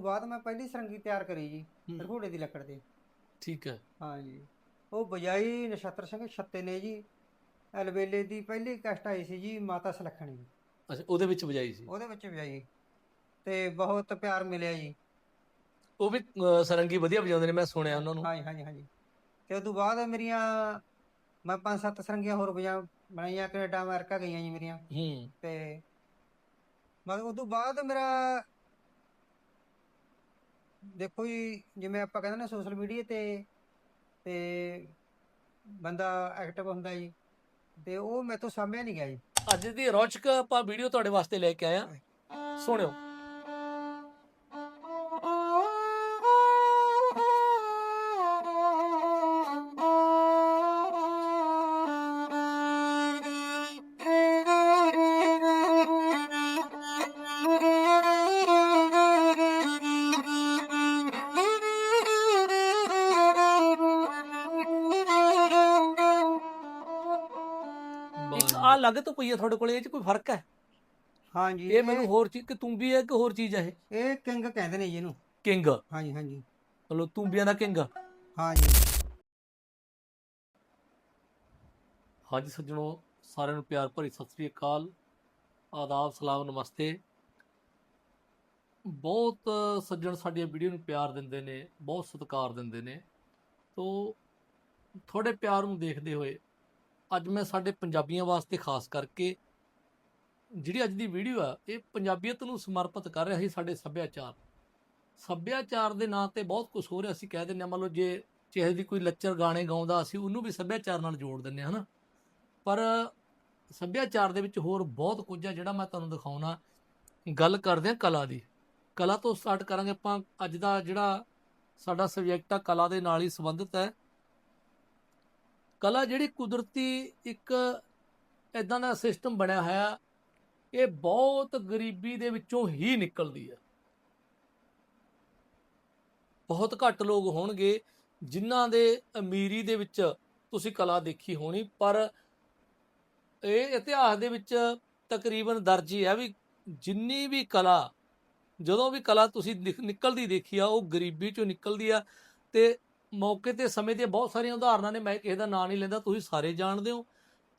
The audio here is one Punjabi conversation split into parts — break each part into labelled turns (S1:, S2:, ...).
S1: ਬਾਅਦ ਮੈਂ ਪਹਿਲੀ ਸਰੰਗੀ ਤਿਆਰ ਕਰੀ ਜੀ
S2: ਹੂੰ।
S1: ਰਘੋੜੇ ਦੀ ਲੱਕੜ ਤੇ।
S2: ਠੀਕ ਹੈ।
S1: ਹਾਂ ਜੀ। ਉਹ ਬਜਾਈ ਨਛੱਤਰ ਸਿੰਘ ਛੱਤੇ ਨੇ ਜੀ। ਅਲਵੇਲੇ ਦੀ ਪਹਿਲੀ ਕਸ਼ਟ ਆਈ ਸੀ ਜੀ ਮਾਤਾ ਸੁਲੱਖਣੀ। ਦੀ।
S2: ਅੱਛਾ ਉਹਦੇ ਵਿੱਚ ਵਜਾਈ ਸੀ?
S1: ਉਹਦੇ ਵਿੱਚ ਵਜਾਈ ਤੇ ਬਹੁਤ ਪਿਆਰ ਮਿਲਿਆ ਜੀ।
S2: ਉਹ ਵੀ ਅਹ, ਸਰੰਗੀ ਵਧੀਆ ਵਜਾਉਂਦੇ ਨੇ ਮੈਂ ਸੁਣਿਆ ਉਹਨਾਂ ਨੂੰ।
S1: ਹਾਂਜੀ ਹਾਂਜੀ ਹਾਂਜੀ। ਤੇ ਉਸ ਤੋਂ ਬਾਅਦ ਮੇਰੀਆਂ ਮੈਂ ਪੰਜ ਸੱਤ ਸਰੰਗੀਆਂ ਹੋਰ ਵਜਾ ਬਣਾਈਆਂ ਕੈਨੇਡਾ ਅਮਰੀਕਾ ਗਈਆਂ ਜੀ ਮੇਰੀਆਂ।
S2: ਹੂੰ।
S1: ਤੇ ਮਤਲਬ ਉਸ ਤੋਂ ਬਾਅਦ ਮੇਰਾ ਦੇਖੋ ਜੀ ਜਿਵੇਂ ਆਪਾਂ ਕਹਿੰਦੇ ਨੇ ਸੋਸ਼ਲ ਮੀਡੀਆ ਤੇ ਤੇ ਬੰਦਾ ਐਕਟਿਵ ਹੁੰਦਾ ਜੀ ਤੇ ਉਹ ਮੈਥੋਂ ਸਾਂਭਿਆ ਨਹੀਂ ਗਿਆ ਜੀ।
S2: ਅੱਜ ਦੀ ਰੌਚਕ ਆਪਾਂ ਵੀਡੀਓ ਤੁਹਾਡੇ ਵਾਸਤੇ ਲੈ ਕੇ ਆਏ ਆ ਸੁਣਿਓ। ਇੱਕ ਆ ਲੱਗ ਤਾਂ ਪਈ ਹੈ ਤੁਹਾਡੇ ਕੋਲ ਇਹ ਚ ਕੋਈ ਫ਼ਰਕ ਹੈ?
S1: ਹਾਂਜੀ
S2: ਇਹ ਮੈਨੂੰ ਹੋਰ ਚੀਜ਼ ਕਿ ਤੁੰਬੀ ਹੈ ਕਿ ਹੋਰ ਚੀਜ਼ ਹੈ ਇਹ?
S1: ਇਹ ਕਿੰਗ ਕਹਿੰਦੇ ਨੇ ਜੀ ਇਹਨੂੰ।
S2: ਕਿੰਗ?
S1: ਹਾਂਜੀ ਹਾਂਜੀ।
S2: ਮਤਲਬ ਤੁੰਬੀਆਂ ਦਾ ਕਿੰਗ?
S1: ਹਾਂਜੀ।
S2: ਹਾਂਜੀ ਸੱਜਣੋ ਸਾਰਿਆਂ ਨੂੰ ਪਿਆਰ ਭਰੀ ਸਤਿ ਸ੍ਰੀ ਅਕਾਲ। ਆਦਾਬ ਸਲਾਮ ਨਮਸਤੇ। ਬਹੁਤ ਸੱਜਣ ਸਾਡੀਆਂ ਵੀਡੀਓ ਨੂੰ ਪਿਆਰ ਦਿੰਦੇ ਨੇ ਬਹੁਤ ਸਤਿਕਾਰ ਦਿੰਦੇ ਨੇ। ਤੋਂ ਤੁਹਾਡੇ ਪਿਆਰ ਨੂੰ ਦੇਖਦੇ ਹੋਏ ਅੱਜ ਮੈਂ ਸਾਡੇ ਪੰਜਾਬੀਆਂ ਵਾਸਤੇ ਖਾਸ ਕਰਕੇ ਜਿਹੜੀ ਅੱਜ ਦੀ ਵੀਡੀਓ ਆ, ਇਹ ਪੰਜਾਬੀਅਤ ਨੂੰ ਸਮਰਪਿਤ ਕਰ ਰਿਹਾ ਸੀ ਸਾਡੇ ਸੱਭਿਆਚਾਰ। ਸੱਭਿਆਚਾਰ ਦੇ ਨਾਂ ਤੇ ਬਹੁਤ ਕੁਝ ਹੋ ਰਿਹਾ ਅਸੀਂ ਕਹਿ ਦਿੰਦੇ ਹਾਂ, ਮੰਨ ਲਓ ਜੇ ਚਾਹੇ ਦੀ ਕੋਈ ਲੈਕਚਰ ਗਾਣੇ ਗਾਉਂਦਾ, ਅਸੀਂ ਉਹਨੂੰ ਵੀ ਸੱਭਿਆਚਾਰ ਨਾਲ ਜੋੜ ਦਿੰਦੇ ਹਾਂ, ਹਨਾ? ਪਰ ਸੱਭਿਆਚਾਰ ਦੇ ਵਿੱਚ ਹੋਰ ਬਹੁਤ ਕੁਝ ਆ ਜਿਹੜਾ ਮੈਂ ਤੁਹਾਨੂੰ ਦਿਖਾਉਣਾ। ਗੱਲ ਕਰਦੇ ਹਾਂ ਕਲਾ ਦੀ। ਕਲਾ ਤੋਂ ਸਟਾਰਟ ਕਰਾਂਗੇ ਆਪਾਂ। ਅੱਜ ਦਾ ਜਿਹੜਾ ਸਾਡਾ ਸਬਜੈਕਟ ਆ, ਕਲਾ ਦੇ ਨਾਲ ਹੀ ਸੰਬੰਧਿਤ ਹੈ। ਕਲਾ ਜਿਹੜੀ ਕੁਦਰਤੀ ਇੱਕ ਇਦਾਂ ਦਾ ਸਿਸਟਮ ਬਣਿਆ ਹੋਇਆ, ਇਹ ਬਹੁਤ ਗਰੀਬੀ ਦੇ ਵਿੱਚੋਂ ਹੀ ਨਿਕਲਦੀ ਹੈ। ਬਹੁਤ ਘੱਟ ਲੋਕ ਹੋਣਗੇ ਜਿਨ੍ਹਾਂ ਦੇ ਅਮੀਰੀ ਦੇ ਵਿੱਚ ਤੁਸੀਂ ਕਲਾ ਦੇਖੀ ਹੋਣੀ, ਪਰ ਇਹ ਇਤਿਹਾਸ ਦੇ ਵਿੱਚ ਤਕਰੀਬਨ ਦਰਜ ਹੀ ਹੈ ਵੀ ਜਿੰਨੀ ਵੀ ਕਲਾ, ਜਦੋਂ ਵੀ ਕਲਾ ਤੁਸੀਂ ਨਿਕ- ਨਿਕਲਦੀ ਦੇਖੀ ਆ, ਉਹ ਗਰੀਬੀ ਚੋਂ ਨਿਕਲਦੀ ਆ ਤੇ ਮੌਕੇ ਤੇ ਸਮੇਂ ਦੀਆਂ ਬਹੁਤ ਸਾਰੀਆਂ ਉਦਾਹਰਨਾਂ ਨੇ, ਮੈਂ ਕਿਸੇ ਦਾ ਨਾਂ ਨਹੀਂ ਲੈਂਦਾ, ਤੁਸੀਂ ਸਾਰੇ ਜਾਣਦੇ ਹੋ।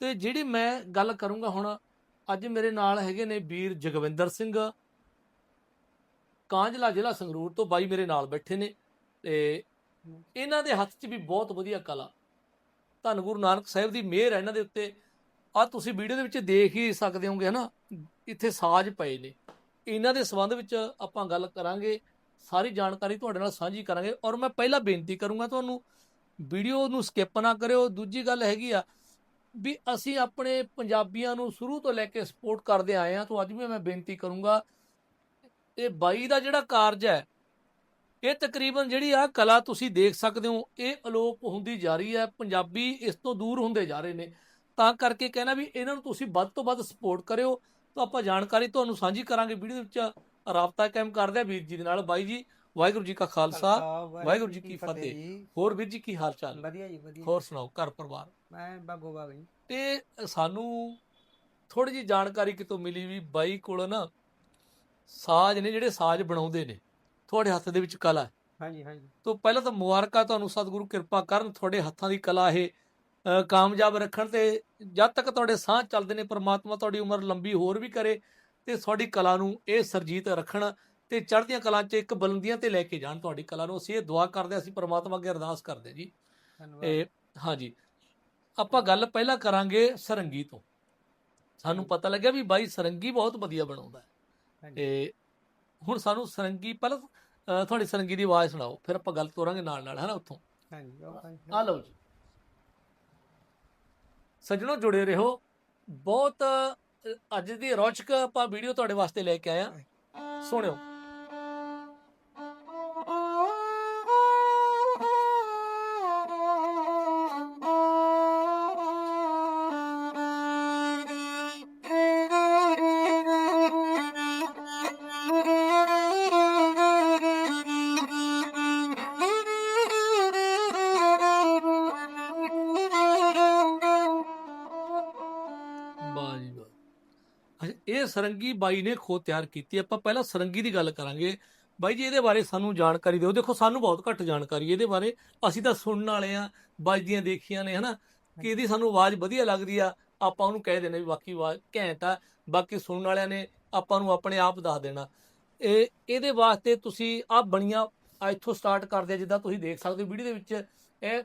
S2: ਤੇ ਜਿਹੜੀ ਮੈਂ ਗੱਲ ਕਰੂੰਗਾ ਹੁਣ, ਅੱਜ ਮੇਰੇ ਨਾਲ ਹੈਗੇ ਨੇ ਵੀਰ ਜਗਵਿੰਦਰ ਸਿੰਘ। ਕਾਂਝਲਾ ਜ਼ਿਲ੍ਹਾ ਸੰਗਰੂਰ ਤੋਂ ਬਾਈ ਮੇਰੇ ਨਾਲ ਬੈਠੇ ਨੇ, ਤੇ ਇਹਨਾਂ ਦੇ ਹੱਥ 'ਚ ਵੀ ਬਹੁਤ ਵਧੀਆ ਕਲਾ। ਧੰਨ ਗੁਰੂ ਨਾਨਕ ਸਾਹਿਬ ਦੀ ਮਿਹਰ ਹੈ ਇਹਨਾਂ ਦੇ ਉੱਤੇ। ਆ ਤੁਸੀਂ ਵੀਡੀਓ ਦੇ ਵਿੱਚ ਦੇਖ ਹੀ ਸਕਦੇ ਹੋਗੇ ਹਨਾ, ਇੱਥੇ ਸਾਜ਼ ਪਏ ਨੇ। ਇਹਨਾਂ ਦੇ ਸੰਬੰਧ ਵਿੱਚ ਆਪਾਂ ਗੱਲ ਕਰਾਂਗੇ। ਸਾਰੀ ਜਾਣਕਾਰੀ ਤੁਹਾਡੇ ਨਾਲ ਸਾਂਝੀ ਕਰਾਂਗੇ ਔਰ ਮੈਂ ਪਹਿਲਾਂ ਬੇਨਤੀ ਕਰੂੰਗਾ ਤੁਹਾਨੂੰ, ਵੀਡੀਓ ਨੂੰ ਸਕਿਪ ਨਾ ਕਰਿਓ। ਦੂਜੀ ਗੱਲ ਹੈਗੀ ਆ ਵੀ ਅਸੀਂ ਆਪਣੇ ਪੰਜਾਬੀਆਂ ਨੂੰ ਸ਼ੁਰੂ ਤੋਂ ਲੈ ਕੇ ਸਪੋਰਟ ਕਰਦੇ ਆਏ ਆ ਤੋਂ ਅੱਜ ਵੀ ਮੈਂ ਬੇਨਤੀ ਕਰੂੰਗਾ, ਇਹ ਬਾਈ ਦਾ ਜਿਹੜਾ ਕਾਰਜ ਹੈ, ਇਹ ਤਕਰੀਬਨ ਜਿਹੜੀ ਆ ਕਲਾ ਤੁਸੀਂ ਦੇਖ ਸਕਦੇ ਹੋ, ਇਹ ਅਲੋਪ ਹੁੰਦੀ ਜਾ ਰਹੀ ਹੈ, ਪੰਜਾਬੀ ਇਸ ਤੋਂ ਦੂਰ ਹੁੰਦੇ ਜਾ ਰਹੇ ਨੇ। ਤਾਂ ਕਰਕੇ ਕਹਿਣਾ ਵੀ ਇਹਨਾਂ ਨੂੰ ਤੁਸੀਂ ਵੱਧ ਤੋਂ ਵੱਧ ਸਪੋਰਟ ਕਰਿਓ, ਤਾਂ ਆਪਾਂ ਜਾਣਕਾਰੀ ਤੁਹਾਨੂੰ ਸਾਂਝੀ ਕਰਾਂਗੇ ਵੀਡੀਓ ਦੇ ਵਿੱਚ। ਰਾਬਤਾ ਕਾਇਮ ਕਰਦੇ ਆ ਵੀਰ ਜੀ ਦੇ ਨਾਲ। ਬਾਈ ਜੀ ਵਾਹਿਗੁਰੂ ਜੀ ਕਾ ਖਾਲਸਾ ਵਾਹਿਗੁਰੂ ਜੀ ਕੀ ਫਤਿਹ। ਹੋਰ ਵੀਰ ਜੀ ਕੀ ਹਾਲ ਚਾਲ?
S1: ਵਧੀਆ ਜੀ ਵਧੀਆ।
S2: ਹੋਰ ਸੁਣਾਓ ਘਰ ਪਰਿਵਾਰ?
S1: ਮੈਂ ਬਾਗੋ ਬਾਗ ਜੀ।
S2: ਤੇ ਸਾਨੂੰ ਥੋੜੀ ਜੀ ਜਾਣਕਾਰੀ ਕਿਤੋਂ ਮਿਲੀ ਵੀ ਬਾਈ ਕੋਲ ਨਾ ਸਾਜ਼ ਨੇ ਜਿਹੜੇ ਸਾਜ਼ ਬਣਾਉਂਦੇ ਨੇ ਤੁਹਾਡੇ ਹੱਥ ਦੇ ਵਿੱਚ ਕਲਾ ਹੈ।
S1: ਹਾਂਜੀ ਹਾਂਜੀ।
S2: ਤੋਂ ਪਹਿਲਾਂ ਤਾਂ ਮੁਬਾਰਕਾਂ ਤੁਹਾਨੂੰ ਸਤਿਗੁਰੂ ਕਿਰਪਾ ਕਰਨ ਤੁਹਾਡੇ ਹੱਥਾਂ ਦੀ ਕਲਾ ਇਹ ਕਾਮਯਾਬ ਰੱਖਣ ਤੇ ਜਦ ਤੱਕ ਤੁਹਾਡੇ ਸਾਹ ਚੱਲਦੇ ਨੇ ਪ੍ਰਮਾਤਮਾ ਤੁਹਾਡੀ ਉਮਰ ਲੰਬੀ ਹੋਰ ਵੀ ਕਰੇ ਤੇ ਤੁਹਾਡੀ ਕਲਾ ਨੂੰ ਇਹ ਸਰਜੀਤ ਰੱਖਣ ਤੇ ਚੜ੍ਹਦੀਆਂ ਕਲਾਂ 'ਚ ਇੱਕ ਬੁਲੰਦੀਆਂ ਤੇ ਲੈ ਕੇ ਜਾਣ ਤੁਹਾਡੀ ਕਲਾ ਨੂੰ। ਅਸੀਂ ਇਹ ਦੁਆ ਕਰਦੇ ਅਸੀਂ ਪ੍ਰਮਾਤਮਾ ਅੱਗੇ ਅਰਦਾਸ ਕਰਦੇ ਜੀ।
S1: ਧੰਨਵਾਦ।
S2: ਇਹ ਹਾਂਜੀ ਆਪਾਂ ਗੱਲ ਪਹਿਲਾਂ ਕਰਾਂਗੇ ਸਰੰਗੀ ਤੋਂ। ਸਾਨੂੰ ਪਤਾ ਲੱਗਿਆ ਵੀ ਬਾਈ ਸਰੰਗੀ ਬਹੁਤ ਵਧੀਆ ਬਣਾਉਂਦਾ ਹੈ। ਤੇ ਹੁਣ ਸਾਨੂੰ ਸਰੰਗੀ ਪਹਿਲਾਂ ਤੁਹਾਡੀ ਸਰੰਗੀ ਦੀ ਆਵਾਜ਼ ਸੁਣਾਓ ਫਿਰ ਆਪਾਂ ਗੱਲ ਤੋਰਾਂਗੇ ਨਾਲ ਨਾਲ ਹੈਨਾ ਉੱਥੋਂ?
S1: ਹਾਂਜੀ।
S2: ਆ ਲਓ ਜੀ। ਸੱਜਣੋ ਜੁੜੇ ਰਹੋ। ਬਹੁਤ ਅੱਜ ਦੀ ਰੌਚਕ ਆਪਾਂ ਵੀਡੀਓ ਤੁਹਾਡੇ ਵਾਸਤੇ ਲੈ ਕੇ ਆਏ ਆ ਸੁਣਿਓ। ਸਰੰਗੀ ਬਾਈ ਨੇ ਖੋ ਤਿਆਰ ਕੀਤੀ। ਆਪਾਂ ਪਹਿਲਾਂ ਸਰੰਗੀ ਦੀ ਗੱਲ ਕਰਾਂਗੇ। ਬਾਈ ਜੀ, ਇਹਦੇ ਬਾਰੇ ਸਾਨੂੰ ਜਾਣਕਾਰੀ ਦਿਓ। ਦੇਖੋ, ਸਾਨੂੰ ਬਹੁਤ ਘੱਟ ਜਾਣਕਾਰੀ ਇਹਦੇ ਬਾਰੇ। ਅਸੀਂ ਤਾਂ ਸੁਣਨ ਵਾਲੇ ਆ ਵੱਜਦੀਆਂ ਦੇਖੀਆਂ ਨੇ, ਹਨਾ? ਕਿ ਇਹਦੀ ਸਾਨੂੰ ਆਵਾਜ਼ ਵਧੀਆ ਲੱਗਦੀ ਆ, ਆਪਾਂ ਉਹਨੂੰ ਕਹਿ ਦਿੰਦੇ ਵੀ ਬਾਕੀ ਆਵਾਜ਼ ਘੈਂਟ ਆ। ਬਾਕੀ ਸੁਣਨ ਵਾਲਿਆਂ ਨੇ ਆਪਾਂ ਨੂੰ ਆਪਣੇ ਆਪ ਦੱਸ ਦੇਣਾ। ਇਹ, ਇਹਦੇ ਵਾਸਤੇ ਤੁਸੀਂ ਆ ਬਣੀਆਂ ਇੱਥੋਂ ਸਟਾਰਟ ਕਰਦੇ ਆ, ਜਿੱਦਾਂ ਤੁਸੀਂ ਦੇਖ ਸਕਦੇ ਹੋ। ਵੀਡੀਓ ਦੇ ਵਿੱਚ ਇਹ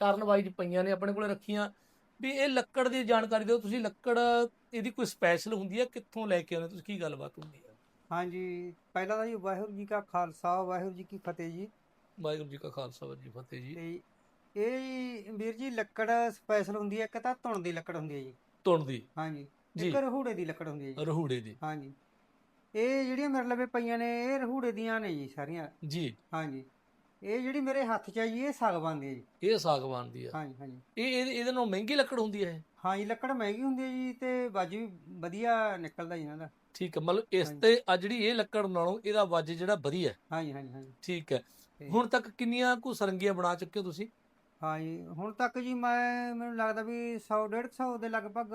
S2: ਟਰਨ ਵਾਈਜ਼ ਪਈਆਂ ਨੇ, ਆਪਣੇ ਕੋਲੇ ਰੱਖੀਆਂ। ਵੀ ਇਹ ਲੱਕੜ ਦੀ ਜਾਣਕਾਰੀ ਦਿਓ ਤੁਸੀਂ ਲੱਕੜ ਇਹਦੀ ਕੋਈ ਸਪੈਸ਼ਲ ਹੁੰਦੀ ਹੈ? ਕਿੱਥੋਂ ਲੈ ਕੇ ਆਉਂਦੇ ਤੁਸੀਂ ਕੀ ਗੱਲਬਾਤ ਹੁੰਦੀ ਹੈ?
S1: ਹਾਂਜੀ ਪਹਿਲਾਂ ਤਾਂ ਜੀ ਵਾਹਿਗੁਰੂ ਜੀ ਕਾ ਖਾਲਸਾ ਵਾਹਿਗੁਰੂ ਜੀ ਕੀ ਫਤਿਹ ਜੀ।
S2: ਵਾਹਿਗੁਰੂ ਜੀ ਕਾ ਖਾਲਸਾ ਵਾਹਿਗੁਰੂ ਜੀ ਫਤਿਹ ਜੀ।
S1: ਤੇ ਇਹ ਵੀਰ ਜੀ ਲੱਕੜ ਸਪੈਸ਼ਲ ਹੁੰਦੀ ਹੈ ਇੱਕ ਤਾਂ ਧੁਣ ਦੀ ਲੱਕੜ ਹੁੰਦੀ ਹੈ ਜੀ।
S2: ਤੁਣ ਦੀ?
S1: ਹਾਂਜੀ
S2: ਜੀ।
S1: ਇੱਕ ਰਹੂੜੇ ਦੀ ਲੱਕੜ ਹੁੰਦੀ ਹੈ ਜੀ।
S2: ਰਹੂੜੇ ਦੀ।
S1: ਹਾਂਜੀ। ਇਹ ਜਿਹੜੀਆਂ ਮੇਰੇ ਲਵੇ ਪਈਆਂ ਨੇ ਇਹ ਰਹੂੜੇ ਦੀਆਂ ਨੇ ਜੀ ਸਾਰੀਆਂ।
S2: ਜੀ।
S1: ਹਾਂਜੀ। ਇਹ ਜਿਹੜੀ ਮੇਰੇ ਹੱਥ 'ਚ ਜੀ ਇਹ ਸਾਗਵਾਨ ਦੀ ਹੈ ਜੀ।
S2: ਇਹ ਸਾਗਵਾਨ ਦੀ ਆ।
S1: ਹਾਂਜੀ ਹਾਂਜੀ।
S2: ਇਹ ਇਹ- ਇਹਦੇ ਨਾਲੋਂ ਮਹਿੰਗੀ ਲੱਕੜ ਹੁੰਦੀ ਹੈ ਇਹ?
S1: ਹਾਂ ਜੀ ਲੱਕੜ ਮਹਿੰਗੀ ਹੁੰਦੀ ਹੈ ਜੀ ਤੇ ਵੀ ਵਧੀਆ ਨਿਕਲਦਾ ਜੀ ਇਹਨਾਂ ਦਾ।
S2: ਠੀਕ ਹੈ ਮਤਲਬ ਇਸ। ਤੇ ਆ ਜਿਹੜੀ ਇਹ ਲੱਕੜ ਨਾਲੋਂ ਇਹਦਾ ਵੱਜ ਜਿਹੜਾ ਵਧੀਆ ਹੈ।
S1: ਹਾਂਜੀ ਹਾਂਜੀ ਹਾਂਜੀ।
S2: ਠੀਕ ਹੈ।
S1: ਤੇ-
S2: ਹੁਣ ਤੱਕ ਕਿੰਨੀਆਂ ਕੁ ਸਰੰਗੀਆਂ ਬਣਾ ਚੁੱਕੇ ਹੋ ਤੁਸੀਂ?
S1: ਹਾਂ ਜੀ ਹੁਣ ਤੱਕ ਜੀ ਮੈਂ ਮੈਨੂੰ ਲੱਗਦਾ ਵੀ 100 150 ਦੇ ਲਗਭਗ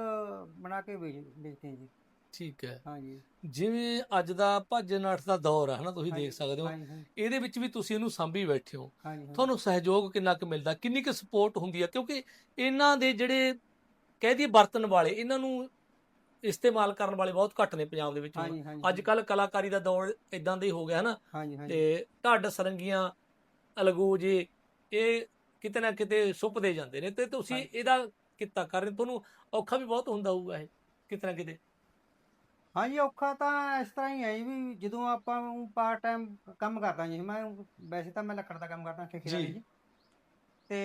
S1: ਬਣਾ ਕੇ ਵੇਚ ਵੇਚਦੇ ਹਾਂ ਜੀ।
S2: ਠੀਕ ਹੈ।
S1: ਹਾਂ ਜੀ
S2: ਜਿਵੇਂ ਅੱਜ ਦਾ ਭੱਜ ਨੱਠ ਦਾ ਦੌਰ ਹੈ ਹਨਾ ਤੁਸੀਂ
S1: ਹਾਂਜੀ,
S2: ਦੇਖ ਸਕਦੇ ਹੋ।
S1: ਹਾਂਜੀ ਹਾਂਜੀ।
S2: ਇਹਦੇ ਵਿੱਚ ਵੀ ਤੁਸੀਂ ਇਹਨੂੰ ਸਾਂਭੀ ਬੈਠੇ ਹੋ।
S1: ਹਾਂਜੀ ਹਾਂਜੀ।
S2: ਤੁਹਾਨੂੰ ਸਹਿਯੋਗ ਕਿੰਨਾ ਕੁ ਮਿਲਦਾ? ਕਿੰਨੀ ਕੁ ਸਪੋਰਟ ਹੁੰਦੀ ਹੈ ਕਿਉਂਕਿ ਇਹਨਾਂ ਦੇ ਜਿਹੜੇ ਕਹਿ ਦਈਏ ਵਰਤਨ ਵਾਲੇ ਇਹਨਾਂ ਨੂੰ ਇਸਤੇਮਾਲ ਕਰਨ ਵਾਲੇ ਬਹੁਤ ਘੱਟ ਨੇ ਪੰਜਾਬ ਦੇ ਵਿੱਚ ਹੁਣ।
S1: ਹਾਂਜੀ ਹਾਂਜੀ।
S2: ਅੱਜ ਕੱਲ ਕਲਾਕਾਰੀ ਦਾ ਦੌਰ ਇਦਾਂ ਦਾ ਹੀ ਹੋ ਗਿਆ
S1: ਹਾਂਜੀ ਹਾਂਜੀ।
S2: ਤੇ ਢੱਡ ਸਰੰਗੀਆਂ ਅਲਗੂ ਜੀ ਇਹ ਕਿਤੇ ਨਾ ਕਿਤੇ ਸੁੱਪਦੇ ਜਾਂਦੇ ਨੇ। ਤੇ ਤੁਸੀਂ
S1: ਹਾਂਜੀ।
S2: ਇਹਦਾ ਕਿੱਤਾ ਕਰ ਰਹੇ ਤੁਹਾਨੂੰ ਔਖਾ ਵੀ ਬਹੁਤ ਹੁੰਦਾ ਹੋਊਗਾ ਇਹ ਕਿਤੇ ਨਾ ਕਿਤੇ।
S1: ਹਾਂਜੀ ਔਖਾ ਤਾਂ ਇਸ ਤਰ੍ਹਾਂ ਹੀ ਹੈ ਜੀ ਵੀ ਜਦੋਂ ਆਪਾਂ ਪਾਰਟ ਟਾਈਮ ਕੰਮ ਕਰਦਾ ਜੀ ਮੈਂ ਵੈਸੇ ਤਾਂ ਮੈਂ ਲੱਕੜ ਦਾ ਕੰਮ ਕਰਦਾ ਠੇਕੇਦਾਰੀ
S2: ਜੀ।
S1: ਜੀ। ਤੇ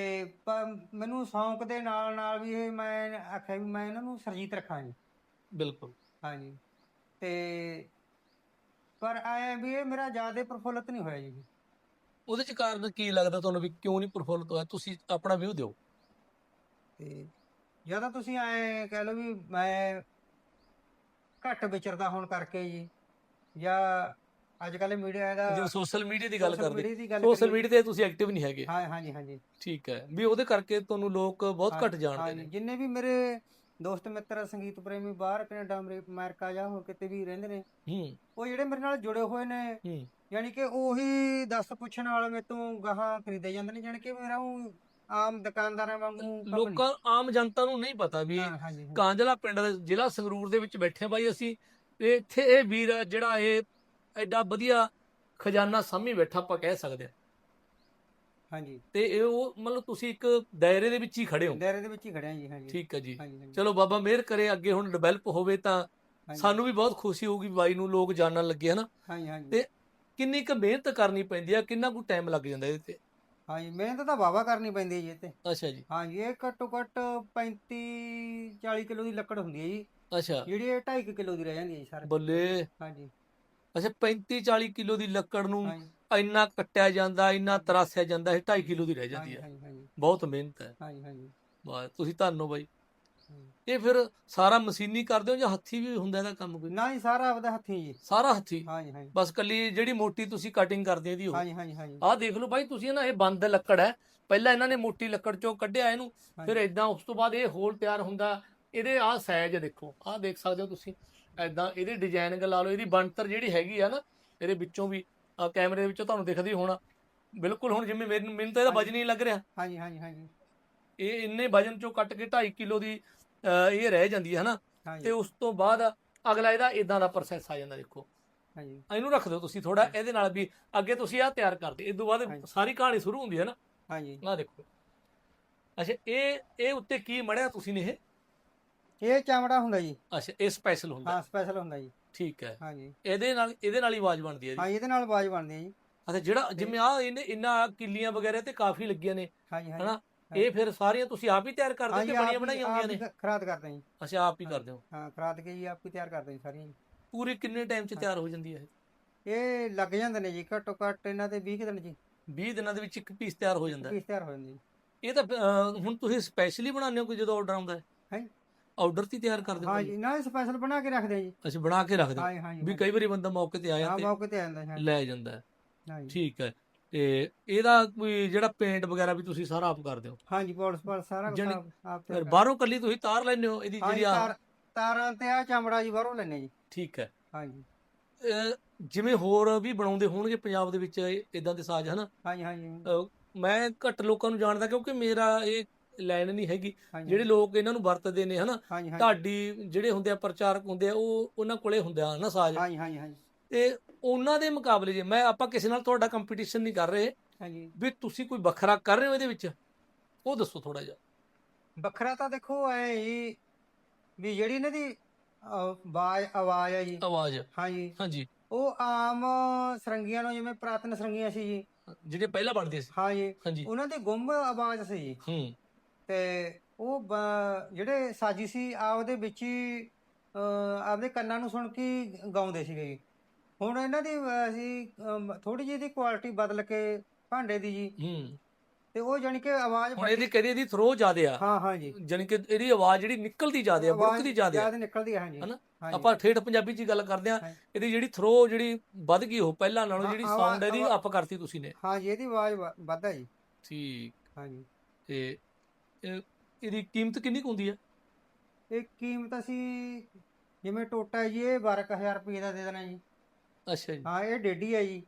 S1: ਮੈਨੂੰ ਸ਼ੌਂਕ ਦੇ ਨਾਲ ਨਾਲ ਵੀ ਇਹ ਮੈਂ ਆਖਿਆ ਵੀ ਮੈਂ ਇਹਨਾਂ ਨੂੰ ਸਰਜੀਤ ਰੱਖਾਂ ਜੀ।
S2: ਬਿਲਕੁਲ।
S1: ਹਾਂਜੀ। ਤੇ ਪਰ ਆਇਆ ਵੀ ਇਹ ਮੇਰਾ ਜ਼ਿਆਦਾ ਪ੍ਰਫੁੱਲਤ ਨਹੀਂ ਹੋਇਆ ਜੀ।
S2: ਉਹਦੇ ਚ ਕਾਰਨ ਕੀ ਲੱਗਦਾ ਤੁਹਾਨੂੰ ਵੀ ਕਿਉਂ ਨਹੀਂ ਪ੍ਰਫੁੱਲਤ ਹੋਇਆ? ਤੁਸੀਂ ਆਪਣਾ ਵਿਊ ਦਿਓ।
S1: ਤੇ ਜ਼ਿਆਦਾ ਤੁਸੀਂ ਐ ਕਹਿ ਲਓ ਵੀ ਮੈਂ ਘੱਟ ਵਿਚਰਦਾ ਹੋਣ ਕਰਕੇ ਜੀ। ਜਾਂ ਅੱਜ ਕੱਲ ਮੀਡੀਆ ਦਾ
S2: ਜੇ ਸੋਸ਼ਲ ਮੀਡੀਆ ਦੀ ਗੱਲ
S1: social
S2: ਕਰਦੇ।
S1: media ਦੀ ਗੱਲ
S2: ਸੋਸ਼ਲ
S1: ਕਰੀਏ-
S2: ਮੀਡੀਆ ਤੇ ਤੁਸੀਂ ਐਕਟਿਵ ਨਹੀਂ ਹੈਗੇ।
S1: ਹਾਂ ਹਾਂਜੀ ਹਾਂਜੀ।
S2: ਠੀਕ ਹੈ। ਵੀ ਉਹਦੇ ਕਰਕੇ ਤੁਹਾਨੂੰ ਲੋਕ ਬਹੁਤ ਘੱਟ ਜਾਣਦੇ
S1: ਹਾਂਜੀ,
S2: ਨੇ।
S1: ਜਿੰਨੇ ਵੀ ਮੇਰੇ ਦੋਸਤ ਮਿੱਤਰ ਸੰਗੀਤ ਪ੍ਰੇਮੀ ਬਾਹਰ ਕੈਨੇਡਾ ਅਮਰੀ- ਅਮਰੀਕਾ ਜਾਂ ਹੋਰ ਕਿਤੇ ਵੀ ਰਹਿੰਦੇ ਨੇ
S2: ਹੂੰ।
S1: ਉਹ ਜਿਹੜੇ ਮੇਰੇ ਨਾਲ ਜੁੜੇ ਹੋਏ ਨੇ
S2: ਹੂੰ।
S1: ਯਾਨੀ ਕਿ ਉਹੀ ਦੱਸ ਪੁੱਛਣ ਵਾਲੇ ਮੇਰੇ ਤੋਂ ਗਾਹਾਂ ਖਰੀਦੇ ਜਾਂਦੇ ਨੇ ਯਾਨੀ ਕਿ ਮੇਰਾ ਉਹ ਆਮ ਦੁਕਾਨਦਾਰਾਂ ਵਾਂਗੂ।
S2: ਲੋਕਾਂ ਆਮ ਜਨਤਾ ਨੂੰ ਨਹੀਂ ਪਤਾ ਵੀ। ਕਾਂਜਲਾ ਪਿੰਡ ਦੇ ਜ਼ਿਲ੍ਹਾ ਸੰਗਰੂਰ ਦੇ ਵਿੱਚ ਬੈਠੇ ਬਾਈ ਅਸੀਂ। ਤੇ ਇੱਥੇ ਇਹ ਵੀਰ ਜਿਹੜਾ ਇਹ ਐਡਾ ਵਧੀਆ ਖਜ਼ਾਨਾ ਸਾਹਮਣੇ ਬੈਠਾ ਆਪਾਂ ਕਹਿ ਸਕਦੇ ਹਾਂ।
S1: ਹਾਂਜੀ।
S2: ਤੇ ਇਹ ਉਹ ਮਤਲਬ ਤੁਸੀਂ ਇੱਕ ਦਾਇਰੇ ਦੇ ਵਿੱਚ ਹੀ ਖੜੇ ਹੋ।
S1: ਦਾਇਰੇ ਦੇ ਵਿੱਚ ਹੀ ਖੜਿਆ ਜੀ ਹਾਂਜੀ।
S2: ਠੀਕ ਹੈ ਜੀ। ਚਲੋ ਬਾਬਾ ਮਿਹਰ ਕਰੇ ਅੱਗੇ ਹੁਣ ਡਿਵੈਲਪ ਹੋਵੇ ਤਾਂ ਸਾਨੂੰ ਵੀ ਬਹੁਤ ਖੁਸ਼ੀ ਹੋਊਗੀ ਬਾਈ ਨੂੰ ਲੋਕ ਜਾਣਨ ਲੱਗੇ ਹਨਾ।
S1: ਹਾਂਜੀ ਹਾਂਜੀ।
S2: ਤੇ- ਕਿੰਨੀ ਕੁ ਮਿਹਨਤ ਕਰਨੀ ਪੈਂਦੀ ਆ ਕਿੰਨਾ ਕੁ ਟਾਈਮ ਲੱਗ ਜਾਂਦਾ ਇਹਦੇ ਤੇ?
S1: ਹਾਂਜੀ ਮਿਹਨਤ ਤਾਂ ਵਾਵਾ ਕਰਨੀ ਪੈਂਦੀ ਹੈ ਜੀ ਇਹ ਤੇ।
S2: ਅੱਛਾ ਜੀ।
S1: ਹਾਂਜੀ ਇਹ ਘੱਟੋ ਘੱਟ 35 40 ਕਿਲੋ ਦੀ ਲੱਕੜ ਹੁੰਦੀ ਹੈ ਜੀ।
S2: ਅੱਛਾ।
S1: ਜਿਹੜੀ ਇਹ 2.5 ਕਿਲੋ ਦੀ ਰਹਿ ਜਾਂਦੀ ਹੈ ਜੀ ਸਰ।
S2: ਬੱਲੇ।
S1: ਹਾਂਜੀ।
S2: ਅੱਛਾ 35 40 ਕਿਲੋ ਦੀ ਲੱਕੜ ਨੂੰ
S1: ਹਾਂਜੀ।
S2: ਇੰਨਾ ਕੱਟਿਆ ਜਾਂਦਾ ਇੰਨਾ ਤਰਾਸਿਆ ਜਾਂਦਾ ਇਹ 2.5 ਕਿਲੋ ਦੀ ਰਹਿ ਜਾਂਦੀ ਹੈ।
S1: ਹਾਂਜੀ ਹਾਂਜੀ।
S2: ਬਹੁਤ ਮਿਹਨਤ ਹੈ।
S1: ਹਾਂਜੀ ਹਾਂਜੀ।
S2: ਵਾਹ ਤੁਸੀਂ ਧੰਨੋ ਬਾਈ। ਇਹ ਫਿਰ ਸਾਰਾ ਮਸ਼ੀਨੀ ਕਰਦੇ ਹੋ ਜਾਂ ਹੱਥੀ ਵੀ ਹੁੰਦਾ ਇਹਦਾ ਕੰਮ ਕੋਈ?
S1: ਨਾ ਜੀ ਸਾਰਾ ਆਪਦਾ ਹੱਥੀਂ ਜੀ।
S2: ਸਾਰਾ ਹੱਥੀ?
S1: ਹਾਂਜੀ ਹਾਂਜੀ
S2: ਬਸ ਕੱਲੀ ਜਿਹੜੀ ਮੋਟੀ ਤੁਸੀਂ ਕਟਿੰਗ ਕਰਦੇ ਇਹਦੀ ਉਹ
S1: ਹਾਂਜੀ ਹਾਂਜੀ ਹਾਂਜੀ
S2: ਆਹ ਦੇਖ ਲਓ ਬਾਈ ਤੁਸੀਂ ਨਾ ਇਹ ਬੰਦ ਲੱਕੜ ਹੈ। ਪਹਿਲਾਂ ਇਹਨਾਂ ਨੇ ਮੋਟੀ ਲੱਕੜ ਚੋਂ ਕੱਢਿਆ ਇਹਨੂੰ ਫਿਰ ਇਦਾਂ ਉਸ ਤੋਂ ਬਾਅਦ ਇਹ ਹੋਲ ਤਿਆਰ ਹੁੰਦਾ। ਇਹਦੇ ਆਹ ਸਾਈਜ਼ ਦੇਖੋ ਆਹ ਦੇਖ ਸਕਦੇ ਹੋ ਤੁਸੀਂ। ਐਦਾਂ ਇਹਦੀ ਡਿਜ਼ਾਈਨਿੰਗ ਲਾ ਲਓ ਇਹਦੀ ਬਣਤਰ ਜਿਹੜੀ ਹੈਗੀ ਆ ਨਾ ਇਹਦੇ ਵਿੱਚੋਂ ਵੀ ਆ ਕੈਮਰੇ ਦੇ ਵਿੱਚੋਂ ਤੁਹਾਨੂੰ ਦਿਖਦੀ ਹੋਣਾ। ਬਿਲਕੁਲ ਹੁਣ ਜਿਵੇਂ ਮੈਨੂੰ ਮੈਨੂੰ ਤਾਂ ਇਹਦਾ ਵਜਨ ਹੀ ਨਹੀਂ ਲੱਗ ਰਿਹਾ।
S1: ਹਾਂਜੀ ਹਾਂਜੀ ਹਾਂਜੀ
S2: ਇਹ ਇੰਨੇ ਵਜਨ ਚੋਂ ਕੱਟ ਕੇ 2.5 ਕਿਲੋ ਦੀ ਇਹ ਰਹਿ ਜਾਂਦੀ ਹੈ ਹਨਾ? ਤੇ ਉਸ ਤੋਂ ਬਾਅਦ ਅਗਲਾ ਇਹਦਾ ਇਦਾਂ ਦਾ ਪ੍ਰੋਸੈਸ ਆ ਜਾਂਦਾ ਦੇਖੋ।
S1: ਹਾਂਜੀ।
S2: ਇਹਨੂੰ ਰੱਖ ਦਿਓ ਤੁਸੀਂ ਥੋੜਾ ਇਹਦੇ ਨਾਲ ਵੀ ਅੱਗੇ ਤੁਸੀਂ ਆਹ ਤਿਆਰ ਕਰਦੇ। ਇਸ ਤੋਂ ਬਾਅਦ। ਸਾਰੀ ਕਹਾਣੀ ਸ਼ੁਰੂ ਹੁੰਦੀ ਹੈ ਨਾ।
S1: ਹਾਂਜੀ।
S2: ਆਹ ਦੇਖੋ। ਅੱਛਾ ਇਹ ਇਹ ਉੱਤੇ ਕੀ ਮੜਿਆ ਤੁਸੀਂ ਨੇ ਇਹ?
S1: ਇਹ ਚਾਮੜਾ ਹੁੰਦਾ ਜੀ।
S2: ਅੱਛਾ ਇਹ ਸਪੈਸ਼ਲ ਹੁੰਦਾ।
S1: ਹਾਂ ਸਪੈਸ਼ਲ ਹੁੰਦਾ ਜੀ।
S2: ਠੀਕ ਹੈ।
S1: ਹਾਂਜੀ।
S2: ਇਹਦੇ ਨਾਲ ਇਹਦੇ ਨਾਲ ਹੀ ਆਵਾਜ਼ ਬਣਦੀ ਹੈ ਜੀ।
S1: ਹਾਂ ਇਹਦੇ ਨਾਲ ਆਵਾਜ਼ ਬਣਦੀ ਹੈ ਜੀ।
S2: ਅੱਛਾ ਜਿਹੜਾ ਜਿਵੇਂ ਆ ਇਹਨੇ ਇੰਨਾ ਕਿੱਲੀਆਂ ਵਗੈਰਾ ਤੇ ਕਾਫੀ ਲੱਗੀਆਂ ਨੇ ਹਨਾ? ਇਹ ਫਿਰ ਸਾਰੀਆਂ ਤੁਸੀਂ ਆਪ ਹੀ ਤਿਆਰ ਕਰਦੇ ਹੋ ਕਿ ਬਣੀਆਂ
S1: ਹੀ-
S2: ਬਣਾਈਆਂ ਹੁੰਦੀਆਂ
S1: ਹੀ
S2: ਨੇ?
S1: ਖਰਾਦ ਕਰਦੇ ਹਾਂ ਜੀ।
S2: ਅੱਛਾ ਆਪ ਹੀ ਕਰਦੇ ਹੋ।
S1: ਹਾਂ ਖਰਾਦ ਕੇ ਜੀ ਆਪ ਹੀ ਤਿਆਰ ਕਰਦੇ ਹਾਂ ਜੀ ਸਾਰੀਆਂ ਜੀ।
S2: ਪੂਰੇ ਕਿੰਨੇ ਟਾਈਮ 'ਚ ਤਿਆਰ ਹੋ ਜਾਂਦੀ ਹੈ
S1: ਇਹ? ਲੱਗ ਜਾਂਦੇ ਨੇ ਜੀ ਘੱਟੋ ਘੱਟ ਇਹਨਾਂ ਦੇ 20 ਕੁ ਦਿਨ ਜੀ।
S2: 20 ਦਿਨਾਂ ਦੇ ਵਿੱਚ ਇੱਕ ਪੀਸ ਤਿਆਰ ਹੋ ਜਾਂਦਾ ਹੈ।
S1: ਪੀਸ ਤਿਆਰ ਹੋ ਜਾਂਦੇ ਜੀ।
S2: ਇਹ ਤਾਂ ਹੁਣ ਤੁਸੀਂ ਸਪੈਸ਼ਲੀ ਬਣਾਉਂਦੇ ਹੋ ਕੋਈ ਜਦੋਂ ਆਰਡਰ ਆਉਂਦਾ ਹੈ?
S1: ਹੈਂ?
S2: ਆਰਡਰ ਤੇ ਹੀ ਤਿਆਰ ਕਰਦੇ ਹੋ
S1: ਹਾਂ ਜੀ ਨਾ ਸਪੈਸ਼ਲ ਬਣਾ ਕੇ ਰੱਖਦੇ ਹਾਂ ਜੀ।
S2: ਅੱਛਾ ਬਣਾ ਕੇ ਰੱਖਦੇ ਹੋ?
S1: ਹਾਂ ਹਾਂ
S2: ਵੀ ਕਈ ਵਾਰੀ ਬੰਦਾ ਮੌਕੇ ਤੇ ਆਇਆ
S1: ਹਾਂ
S2: ਤੇ
S1: ਮੌਕੇ ਤੇ ਆ ਜਾਂਦਾ ਹਾਂ
S2: ਲੈ ਜਾਂਦਾ ਹੈ।
S1: ਹਾਂ
S2: ਠੀਕ ਹੈ। ਤੇ ਇਹਦਾ ਕੋਈ ਜਿਹੜਾ ਪੇਂਟ ਵਗੈਰਾ ਵੀ ਤੁਸੀਂ ਸਾਰਾ ਆਪ ਕਰਦੇ ਹੋ?
S1: ਹਾਂ ਜੀ ਪੌਲਿਸ਼ ਪਾਲ ਸਾਰਾ ਕੁਛ
S2: ਜਾਣੀ-
S1: ਆਪ
S2: ਫਿਰ ਬਾਹਰੋਂ ਕੱਲੀ ਤੁਸੀਂ ਤਾਰ ਲੈਂਦੇ ਹੋ ਇਹਦੀ ਜਿਹੜੀ ਆ
S1: ਤਾਰ ਤਾਰਾਂ ਤੇ ਆ ਚਮੜਾ ਜੀ ਬਾਹਰੋਂ ਲੈਣੇ ਜੀ।
S2: ਠੀਕ ਹੈ।
S1: ਹਾਂ ਜੀ
S2: ਅਹ, ਜਿਵੇਂ ਹੋਰ ਵੀ ਬਣਾਉਂਦੇ ਹੋਣਗੇ ਪੰਜਾਬ ਦੇ ਵਿੱਚ ਇਦਾਂ ਦੇ ਸਾਜ਼ ਹਨਾ?
S1: ਹਾਂਜੀ ਹਾਂਜੀ
S2: ਅਹ, ਮੈਂ ਘੱਟ ਲੋਕਾਂ ਨੂੰ ਜਾਣਦਾ ਕਿਉਂਕਿ ਮੇਰਾ ਇਹ ਲਾਈਨ ਨਹੀਂ ਹੈਗੀ।
S1: ਹਾਂਜੀ
S2: ਜਿਹੜੇ ਲੋਕ ਇਹਨਾਂ ਨੂੰ ਵਰਤਦੇ ਨੇ ਹਨਾ?
S1: ਹਾਂਜੀ ਹਾਂਜੀ।
S2: ਢਾਡੀ ਜਿਹੜੇ ਹੁੰਦੇ ਆ ਪ੍ਰਚਾਰਕ ਹੁੰਦੇ ਆ ਉਹ ਉਹਨਾਂ ਕੋਲੇ ਹੁੰਦੇ ਆ ਨਾ ਸਾਜ਼?
S1: ਹਾਂਜੀ ਹਾਂਜੀ ਹਾਂਜੀ।
S2: ਤੇ ਉਹਨਾਂ ਦੇ ਮੁਕਾਬਲੇ ਜੇ ਮੈਂ ਆਪਾਂ ਕਿਸੇ ਨਾਲ ਤੁਹਾਡਾ ਕੰਪੀਟੀਸ਼ਨ ਨਹੀਂ ਕਰ ਰਹੇ
S1: ਹਾਂਜੀ।
S2: ਵੀ ਤੁਸੀਂ ਕੋਈ ਵੱਖਰਾ ਕਰ ਰਹੇ ਹੋ ਇਹਦੇ ਵਿੱਚ ਉਹ ਦੱਸੋ ਥੋੜਾ ਜਿਹਾ।
S1: ਵੱਖਰਾ ਤਾਂ ਦੇਖੋ ਐ ਜੀ ਵੀ ਜਿਹੜੀ ਇਹਨਾਂ ਦੀ ਆਵਾਜ਼ ਆਵਾਜ਼ ਹੈ ਜੀ।
S2: ਆਵਾਜ਼।
S1: ਹਾਂਜੀ।
S2: ਹਾਂਜੀ।
S1: ਉਹ ਆਮ ਸਰੰਗੀਆਂ ਨੂੰ ਜਿਵੇਂ ਪ੍ਰਾਤਨ ਸਰੰਗੀਆਂ ਸੀ ਜੀ।
S2: ਜਿਹੜੇ ਪਹਿਲਾਂ ਬਣਦੇ ਸੀ।
S1: ਹਾਂਜੀ।
S2: ਹਾਂਜੀ।
S1: ਉਹਨਾਂ ਦੀ ਗੁੰਮ ਆਵਾਜ਼ ਸੀ ਜੀ।
S2: ਹੂੰ।
S1: ਤੇ ਉਹ ਜਿਹੜੇ ਸਾਜੀ ਸੀ ਆਪਦੇ ਵਿੱਚ ਹੀ ਆਪਦੇ ਕੰਨਾਂ ਨੂੰ ਸੁਣ ਕੇ ਗਾਉਂਦੇ ਸੀਗੇ ਜੀ। ਹੁਣ ਇਹਨਾਂ ਦੀ ਅਸੀਂ ਥੋੜੀ ਜਿਹੀ ਦੀ ਕੁਆਲਿਟੀ ਬਦਲ ਕੇ ਭਾਂਡੇ ਦੀ ਜੀ।
S2: ਹੂੰ।
S1: ਤੇ ਉਹ ਜਾਣੀ ਕਿ ਆਵਾਜ਼
S2: ਹੁਣ ਇਹਦੀ ਕਰੀ ਇਹਦੀ ਥਰੋ ਜ਼ਿਆਦੇ ਆ।
S1: ਹਾਂ ਹਾਂ ਜੀ।
S2: ਜਾਣੀ ਕਿ ਇਹਦੀ ਆਵਾਜ਼ ਜਿਹੜੀ ਨਿਕਲਦੀ ਜ਼ਿਆਦੇ ਆ ਬੁੜਕਦੀ ਜ਼ਿਆਦੇ ਆ।
S1: ਜ਼ਿਆਦਾ ਨਿਕਲਦੀ ਹੈ ਹਾਂਜੀ
S2: ਹਨਾ? ਆਪਾਂ ਠੇਠ ਪੰਜਾਬੀ ਚ ਹੀ ਗੱਲ ਕਰਦੇ ਆ। ਇਹਦੀ ਜਿਹੜੀ ਥਰੋ ਜਿਹੜੀ ਵੱਧ ਗਈ ਉਹ ਪਹਿਲਾਂ ਨਾਲੋਂ
S1: ਹਾਂ,
S2: ਜਿਹੜੀ ਸਾਊਂਡ ਇਹਦੀ ਅਪ ਕਰਤੀ ਤੁਸੀਂ ਨੇ।
S1: ਹਾਂ ਜੀ ਇਹਦੀ ਆਵਾਜ਼ ਵੱਧ ਹੈ ਜੀ।
S2: ਠੀਕ।
S1: ਹਾਂਜੀ
S2: ਤੇ ਇਹ- ਇਹਦੀ ਕੀਮਤ ਕਿੰਨੀ ਹੁੰਦੀ ਆ?
S1: ਇਹ ਕੀਮਤ ਅਸੀਂ ਜਿਵੇਂ ਟੋਟਾ ਹੈ ਜੀ ਇਹ 12000 ਰੁਪਏ ਦਾ ਦੇ ਦੇਣਾ ਜੀ।
S2: ਅੱਛਾ ਜੀ।
S1: ਹਾਂ ਇਹ ਡੇਡੀ ਹੈ ਜੀ।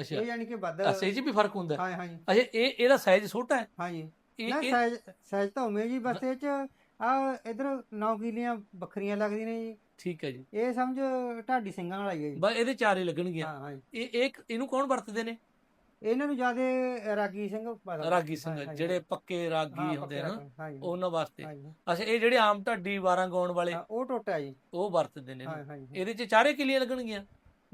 S2: ਅੱਛਾ।
S1: ਇਹ ਯਾਨੀ ਕਿ ਵੱਧ
S2: ਅੱਛਾ ਇਹ 'ਚ ਵੀ ਫ਼ਰਕ ਹੁੰਦਾ?
S1: ਹਾਂ ਹਾਂ ਜੀ।
S2: ਅੱਛਾ ਇਹ ਇਹਦਾ ਸਾਈਜ਼ ਛੋਟਾ ਹੈ?
S1: ਹਾਂ ਜੀ
S2: ਇਹ
S1: ਨਾ
S2: ਇਹ-
S1: ਸਾਈਜ਼ ਸਾਈਜ਼ ਤਾਂ ਉਵੇਂ ਜੀ ਬਸ ਇਹ ਚ ਆ ਇਧਰ 9 ਕਿਲੀਆਂ ਬੱਕਰੀਆਂ ਲੱਗਦੀਆਂ ਨੇ ਜੀ।
S2: ਠੀਕ ਹੈ ਜੀ।
S1: ਇਹ ਸਮਝ ਢਾਡੀ ਸਿੰਘਾਂ ਵਾਲਾ ਹੀ ਹੈ ਜੀ।
S2: ਬਸ ਇਹਦੇ ਚਾਰੇ ਲੱਗਣਗੀਆਂ।
S1: ਹਾਂ ਹਾਂ ਜੀ।
S2: ਇਹ ਇਹ ਇਹਨੂੰ ਕੌਣ ਵਰਤਦੇ ਨੇ?
S1: ਇਹਨਾਂ ਨੂੰ ਜਿਆਦੇ ਰਾਗੀ ਸਿੰਘ ਪਤਾ
S2: ਰਾਗੀ ਸਿੰਘ
S1: ਹਾਂ,
S2: ਜਿਹੜੇ ਪੱਕੇ
S1: ਹਾਂ,
S2: ਰਾਗੀ ਹੁੰਦੇ ਆ ਨਾ
S1: ਪੱਕੇ ਹਾਂ ਜੀ।
S2: ਉਹਨਾਂ ਵਾਸਤੇ।
S1: ਹਾਂ ਜੀ।
S2: ਅੱਛਾ ਇਹ ਜਿਹੜੇ ਆਮ ਢੱਡੀ ਵਾਰਾਂ ਗਾਉਣ ਵਾਲੇ
S1: ਹਾਂ, ਉਹ ਟੋਟਾ ਜੀ।
S2: ਉਹ ਵਰਤਦੇ ਨੇ
S1: ਹਾਂ
S2: ਇਹਨੂੰ।
S1: ਹਾਂ ਜੀ।
S2: ਇਹਦੇ 'ਚ ਚਾਰੇ ਕਿਲੀਆਂ ਲੱਗਣਗੀਆਂ?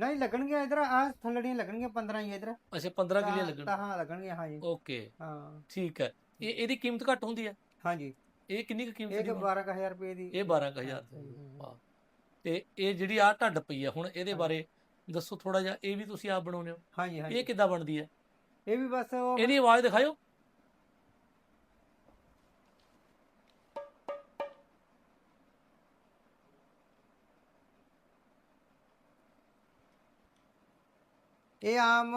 S1: ਨਹੀਂ ਲੱਗਣਗੀਆਂ ਇਧਰ ਆ ਥੱਲੜੀਆਂ ਲੱਗਣਗੀਆਂ 15 ਹੀ ਇਧਰ।
S2: ਅੱਛਾ 15 ਕਿਲੀਆਂ ਲੱਗਣ।
S1: ਹਾਂ ਲੱਗਣਗੀਆਂ ਹਾਂ ਜੀ
S2: ਓਕੇ।
S1: ਹਾਂ।
S2: ਠੀਕ ਹੈ। ਇਹ ਇਹਦੀ ਕੀਮਤ ਘੱਟ ਹੁੰਦੀ ਹੈ?
S1: ਹਾਂ ਜੀ
S2: ਇਹ ਕਿੰਨੀ ਕੁ ਕੀਮਤ
S1: ਇਹ
S2: ਦੀ ਹੋਣੀ?
S1: 12000 ਰੁਪਏ ਦੀ।
S2: ਇਹ 12000 ਦੀ। ਵਾਹ। ਤੇ ਇਹ ਜਿਹੜੀ ਆ ਢੱਡ ਪਈ ਆ ਹੁਣ ਇਹਦੇ। ਬਾਰੇ ਦੱਸੋ ਥੋੜਾ ਜਿਹਾ ਇਹ ਵੀ ਤੁਸੀਂ ਆਪ ਬਣਾਉਂਦੇ ਹੋ?
S1: ਹਾਂ ਜੀ ਹਾਂ
S2: ਇਹ ਕਿੱਦਾਂ ਬਣਦੀ ਹੈ?
S1: ਇਹ ਵੀ ਬਸ ਉਹ
S2: ਇਹਦੀ ਆਵਾਜ਼ ਦਿਖਾਇਓ।
S1: ਇਹ ਆਮ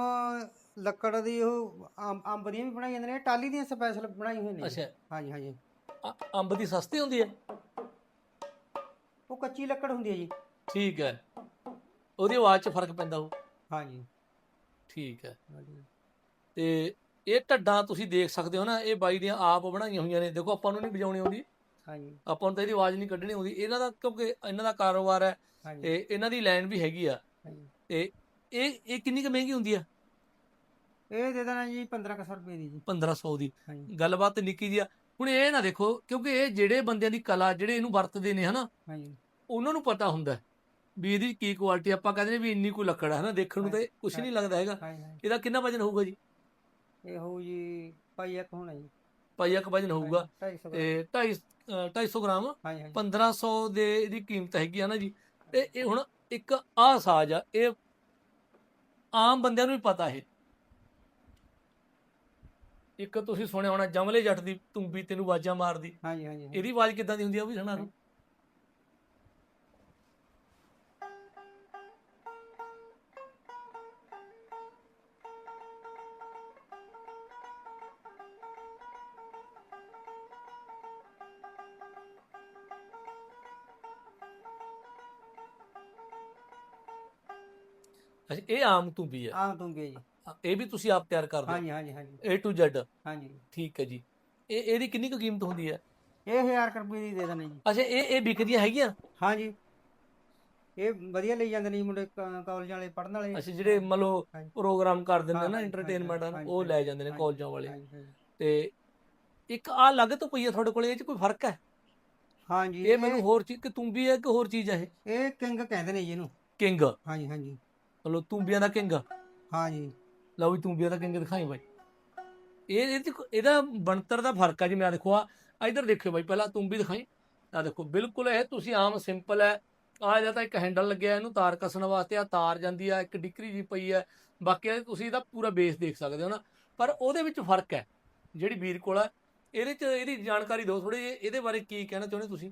S1: ਲੱਕੜ ਦੀ ਉਹ ਅੰਬ ਅੰਬ ਦੀਆਂ ਵੀ ਬਣਾਈ ਜਾਂਦੇ ਨੇ ਇਹ ਟਾਲੀ ਦੀਆਂ ਸਪੈਸ਼ਲ ਬਣਾਈ ਹੋਈ ਨੇ।
S2: ਅੱਛਾ।
S1: ਹਾਂਜੀ ਹਾਂਜੀ।
S2: ਅ- ਅੰਬ ਦੀ ਸਸਤੀ ਹੁੰਦੀ ਹੈ?
S1: ਉਹ ਕੱਚੀ ਲੱਕੜ ਹੁੰਦੀ ਹੈ ਜੀ।
S2: ਠੀਕ ਹੈ। ਉਹਦੀ ਆਵਾਜ਼ 'ਚ ਫ਼ਰਕ ਪੈਂਦਾ ਉਹ
S1: ਹਾਂਜੀ।
S2: ਠੀਕ ਹੈ।
S1: ਹਾਂਜੀ।
S2: ਤੇ ਇਹ ਢੱਡਾਂ ਤੁਸੀਂ ਦੇਖ ਸਕਦੇ ਹੋ ਨਾ ਇਹ ਬਾਈ ਦੀਆਂ ਆਪ ਬਣਾਈਆਂ ਹੋਈਆਂ ਨੇ। ਦੇਖੋ ਆਪਾਂ ਨੂੰ ਨਹੀਂ ਵਜਾਉਣੀ ਆਉਂਦੀ।
S1: ਹਾਂਜੀ।
S2: ਆਪਾਂ ਨੂੰ ਤਾਂ ਇਹਦੀ ਆਵਾਜ਼ ਨਹੀਂ ਕੱਢਣੀ ਆਉਂਦੀ। ਇਹਨਾਂ ਦਾ ਕਿਉਂਕਿ ਇਹਨਾਂ ਦਾ ਕਾਰੋਬਾਰ ਹੈ
S1: ਹਾਂਜੀ।
S2: ਤੇ ਇਹਨਾਂ ਦੀ ਲਾਈਨ ਵੀ ਹੈਗੀ ਆ।
S1: ਹਾਂਜੀ।
S2: ਤੇ ਇਹ ਇਹ ਕਿੰਨੀ ਕੁ ਮਹਿੰਗੀ ਹੁੰਦੀ ਆ?
S1: ਇਹ ਦੇ ਦੇਣਾ ਜੀ 1500 ਰੁਪਏ ਦੀ ਜੀ।
S2: 1500 ਦੀ।
S1: ਹਾਂਜੀ।
S2: ਗੱਲਬਾਤ ਨਿੱਕੀ ਜੀ ਆ। ਹੁਣ ਇਹ ਨਾ ਦੇਖੋ ਕਿਉਂਕਿ ਇਹ ਜਿਹੜੇ ਬੰਦਿਆਂ ਦੀ ਕਲਾ ਜਿਹੜੇ ਇਹਨੂੰ ਵਰਤਦੇ ਨੇ ਹਨਾ
S1: ਹਾਂਜੀ।
S2: ਉਹਨਾਂ ਨੂੰ ਪਤਾ ਹੁੰਦਾ ਹੈ ਵੀ ਇਹਦੀ ਕੀ ਕੁਆਲਿਟੀ ਆਪਾਂ ਕਹਿੰਦੇ ਨੇ ਵੀ ਇੰਨੀ ਕੁ ਲੱਕੜ ਹੈ ਹਨਾ ਦੇਖਣ ਨੂੰ ਤਾਂ ਕੁਝ ਨਹੀਂ ਲੱਗਦਾ ਹੈਗਾ।
S1: ਹਾਂਜੀ ਹਾਂਜੀ।
S2: ਇਹਦਾ ਕਿੰਨਾ ਵਜਨ ਹੋਊਗਾ ਜੀ?
S1: ਇਹ ਹੋਊ ਜੀ ਭਾਈ ਇੱਕ ਹੋਣਾ ਜੀ।
S2: ਪਾਈਆ ਕੁ ਵਜਨ ਹੋਊਗਾ।
S1: 250
S2: ਤੇ 250 250 ਗ੍ਰਾਮ
S1: ਹਾਂਜੀ ਹਾਂਜੀ।
S2: 1500 ਦੇ ਇਹਦੀ ਕੀਮਤ ਹੈਗੀ ਆ ਨਾ ਜੀ। ਤੇ ਇਹ ਹੁਣ ਇੱਕ ਆਹ ਸਾਜ਼ ਆ। ਇਹ ਆਮ ਬੰਦਿਆਂ ਨੂੰ ਵੀ ਪਤਾ ਇਹ। ਇੱਕ ਤੁਸੀਂ ਸੁਣਿਆ ਹੋਣਾ ਜਮਲੇ ਜੱਟ ਦੀ ਤੁੰਬੀ ਤੈਨੂੰ ਆਵਾਜ਼ਾਂ ਮਾਰਦੀ।
S1: ਹਾਂਜੀ ਹਾਂਜੀ ਹਾਂਜੀ।
S2: ਇਹਦੀ ਆਵਾਜ਼ ਕਿੱਦਾਂ ਦੀ ਹੁੰਦੀ ਆ ਉਹ ਵੀ ਸੁਣਾ ਦਿਓ ਅੱਛਾ ਇਹ ਆਮ ਤੁੰਬੀ ਆ
S1: ਆਮ ਤੁੰਗੇ ਜੀ।
S2: ਇਹ ਵੀ ਤੁਸੀਂ ਆਪ ਤਿਆਰ ਕਰਦੇ
S1: ਹਾਂਜੀ ਹਾਂਜੀ ਹਾਂਜੀ।
S2: ਹੋ A to Z
S1: ਹਾਂਜੀ।
S2: ਠੀਕ ਹੈ ਜੀ। ਇਹ ਇਹਦੀ ਕਿੰਨੀ ਕੁ ਕੀਮਤ ਹੁੰਦੀ ਹੈ?
S1: ਇਹ 1000 ਰੁਪਏ ਦੀ ਦੇ ਦੇਣਾ ਜੀ।
S2: ਅੱਛਾ ਇਹ ਇਹ ਵਿਕਦੀਆਂ ਹੈਗੀਆਂ?
S1: ਹਾਂਜੀ। ਇਹ ਵਧੀਆ ਲਈ ਜਾਂਦੇ ਨੇ ਜੀ ਮੁੰਡੇ ਕ- ਕਾਲਜਾਂ ਵਾਲੇ ਪੜਨ ਵਾਲੇ।
S2: ਅੱਛਾ ਜਿਹੜੇ ਮੰਨ ਲਓ
S1: ਹਾਂਜੀ।
S2: ਪ੍ਰੋਗਰਾਮ ਕਰ ਦਿੰਦੇ
S1: ਹਾਂ,
S2: ਨਾ
S1: ਹਾਂਜੀ,
S2: ਐਂਟਰਟੇਨਮੈਂਟ
S1: ਹਾਂਜੀ,
S2: ਉਹ ਲੈ ਜਾਂਦੇ ਨੇ
S1: ਹਾਂਜੀ,
S2: ਕਾਲਜਾਂ ਵਾਲੇ।
S1: ਹਾਂਜੀ, ਹਾਂਜੀ।
S2: ਤੇ ਇੱਕ ਆ ਲੱਗ ਤੋਂ ਪਈ ਤੁਹਾਡੇ ਕੋਲੇ ਇਹ ਚ ਕੋਈ ਫ਼ਰਕ ਹੈ?
S1: ਹਾਂਜੀ
S2: ਇਹ ਮੈਨੂੰ ਹੋਰ ਚੀਜ਼ ਕਿ ਤੁੰਬੀ ਹੈ ਕਿ ਹੋਰ ਚੀਜ਼ ਹੈ ਇਹ?
S1: ਇਹ ਕਿੰਗ ਕਹਿੰਦੇ ਨੇ ਜੀ ਇਹਨੂੰ।
S2: ਕਿੰਗ।
S1: ਹਾਂਜੀ ਹਾਂਜੀ।
S2: ਮਤਲਬ ਤੁੰਬੀਆਂ ਦਾ ਕਿੰਗ
S1: ਹਾਂਜੀ।
S2: ਲਓ ਵੀ ਤੁੰਬੀਆਂ ਦਾ ਕਿੰਗ ਦਿਖਾਈ ਬਾਈ। ਇਹ ਇਹਦਾ ਬਣਤਰ ਦਾ ਫ਼ਰਕ ਆ ਜਿਵੇਂ ਆ ਦੇਖੋ ਆ ਇਧਰ ਦੇਖਿਓ ਬਾਈ ਪਹਿਲਾਂ ਤੁੰਬੀ ਦਿਖਾਈ। ਆ ਦੇਖੋ ਬਿਲਕੁਲ ਇਹ ਤੁਸੀਂ ਆਮ ਸਿੰਪਲ ਹੈ। ਆ ਇਹਦਾ ਤਾਂ ਇੱਕ ਹੈਂਡਲ ਲੱਗਿਆ ਇਹਨੂੰ ਤਾਰ ਕੱਸਣ ਵਾਸਤੇ ਆ ਤਾਰ ਜਾਂਦੀ ਆ ਇੱਕ ਡਿਕਰੀ ਜੀ ਪਈ ਹੈ। ਬਾਕੀ ਇਹ ਤੁਸੀਂ ਇਹਦਾ ਪੂਰਾ ਬੇਸ ਦੇਖ ਸਕਦੇ ਹੋ ਨਾ। ਪਰ ਉਹਦੇ ਵਿੱਚ ਫ਼ਰਕ ਹੈ ਜਿਹੜੀ ਵੀਰ ਕੋਲ ਹੈ ਇਹਦੇ ਚ ਇਹਦੀ ਜਾਣਕਾਰੀ ਦਿਓ ਥੋੜੀ ਜਿਹੀ ਇਹਦੇ ਬਾਰੇ ਕੀ ਕਹਿਣਾ ਚਾਹੁੰਦੇ ਤੁਸੀਂ?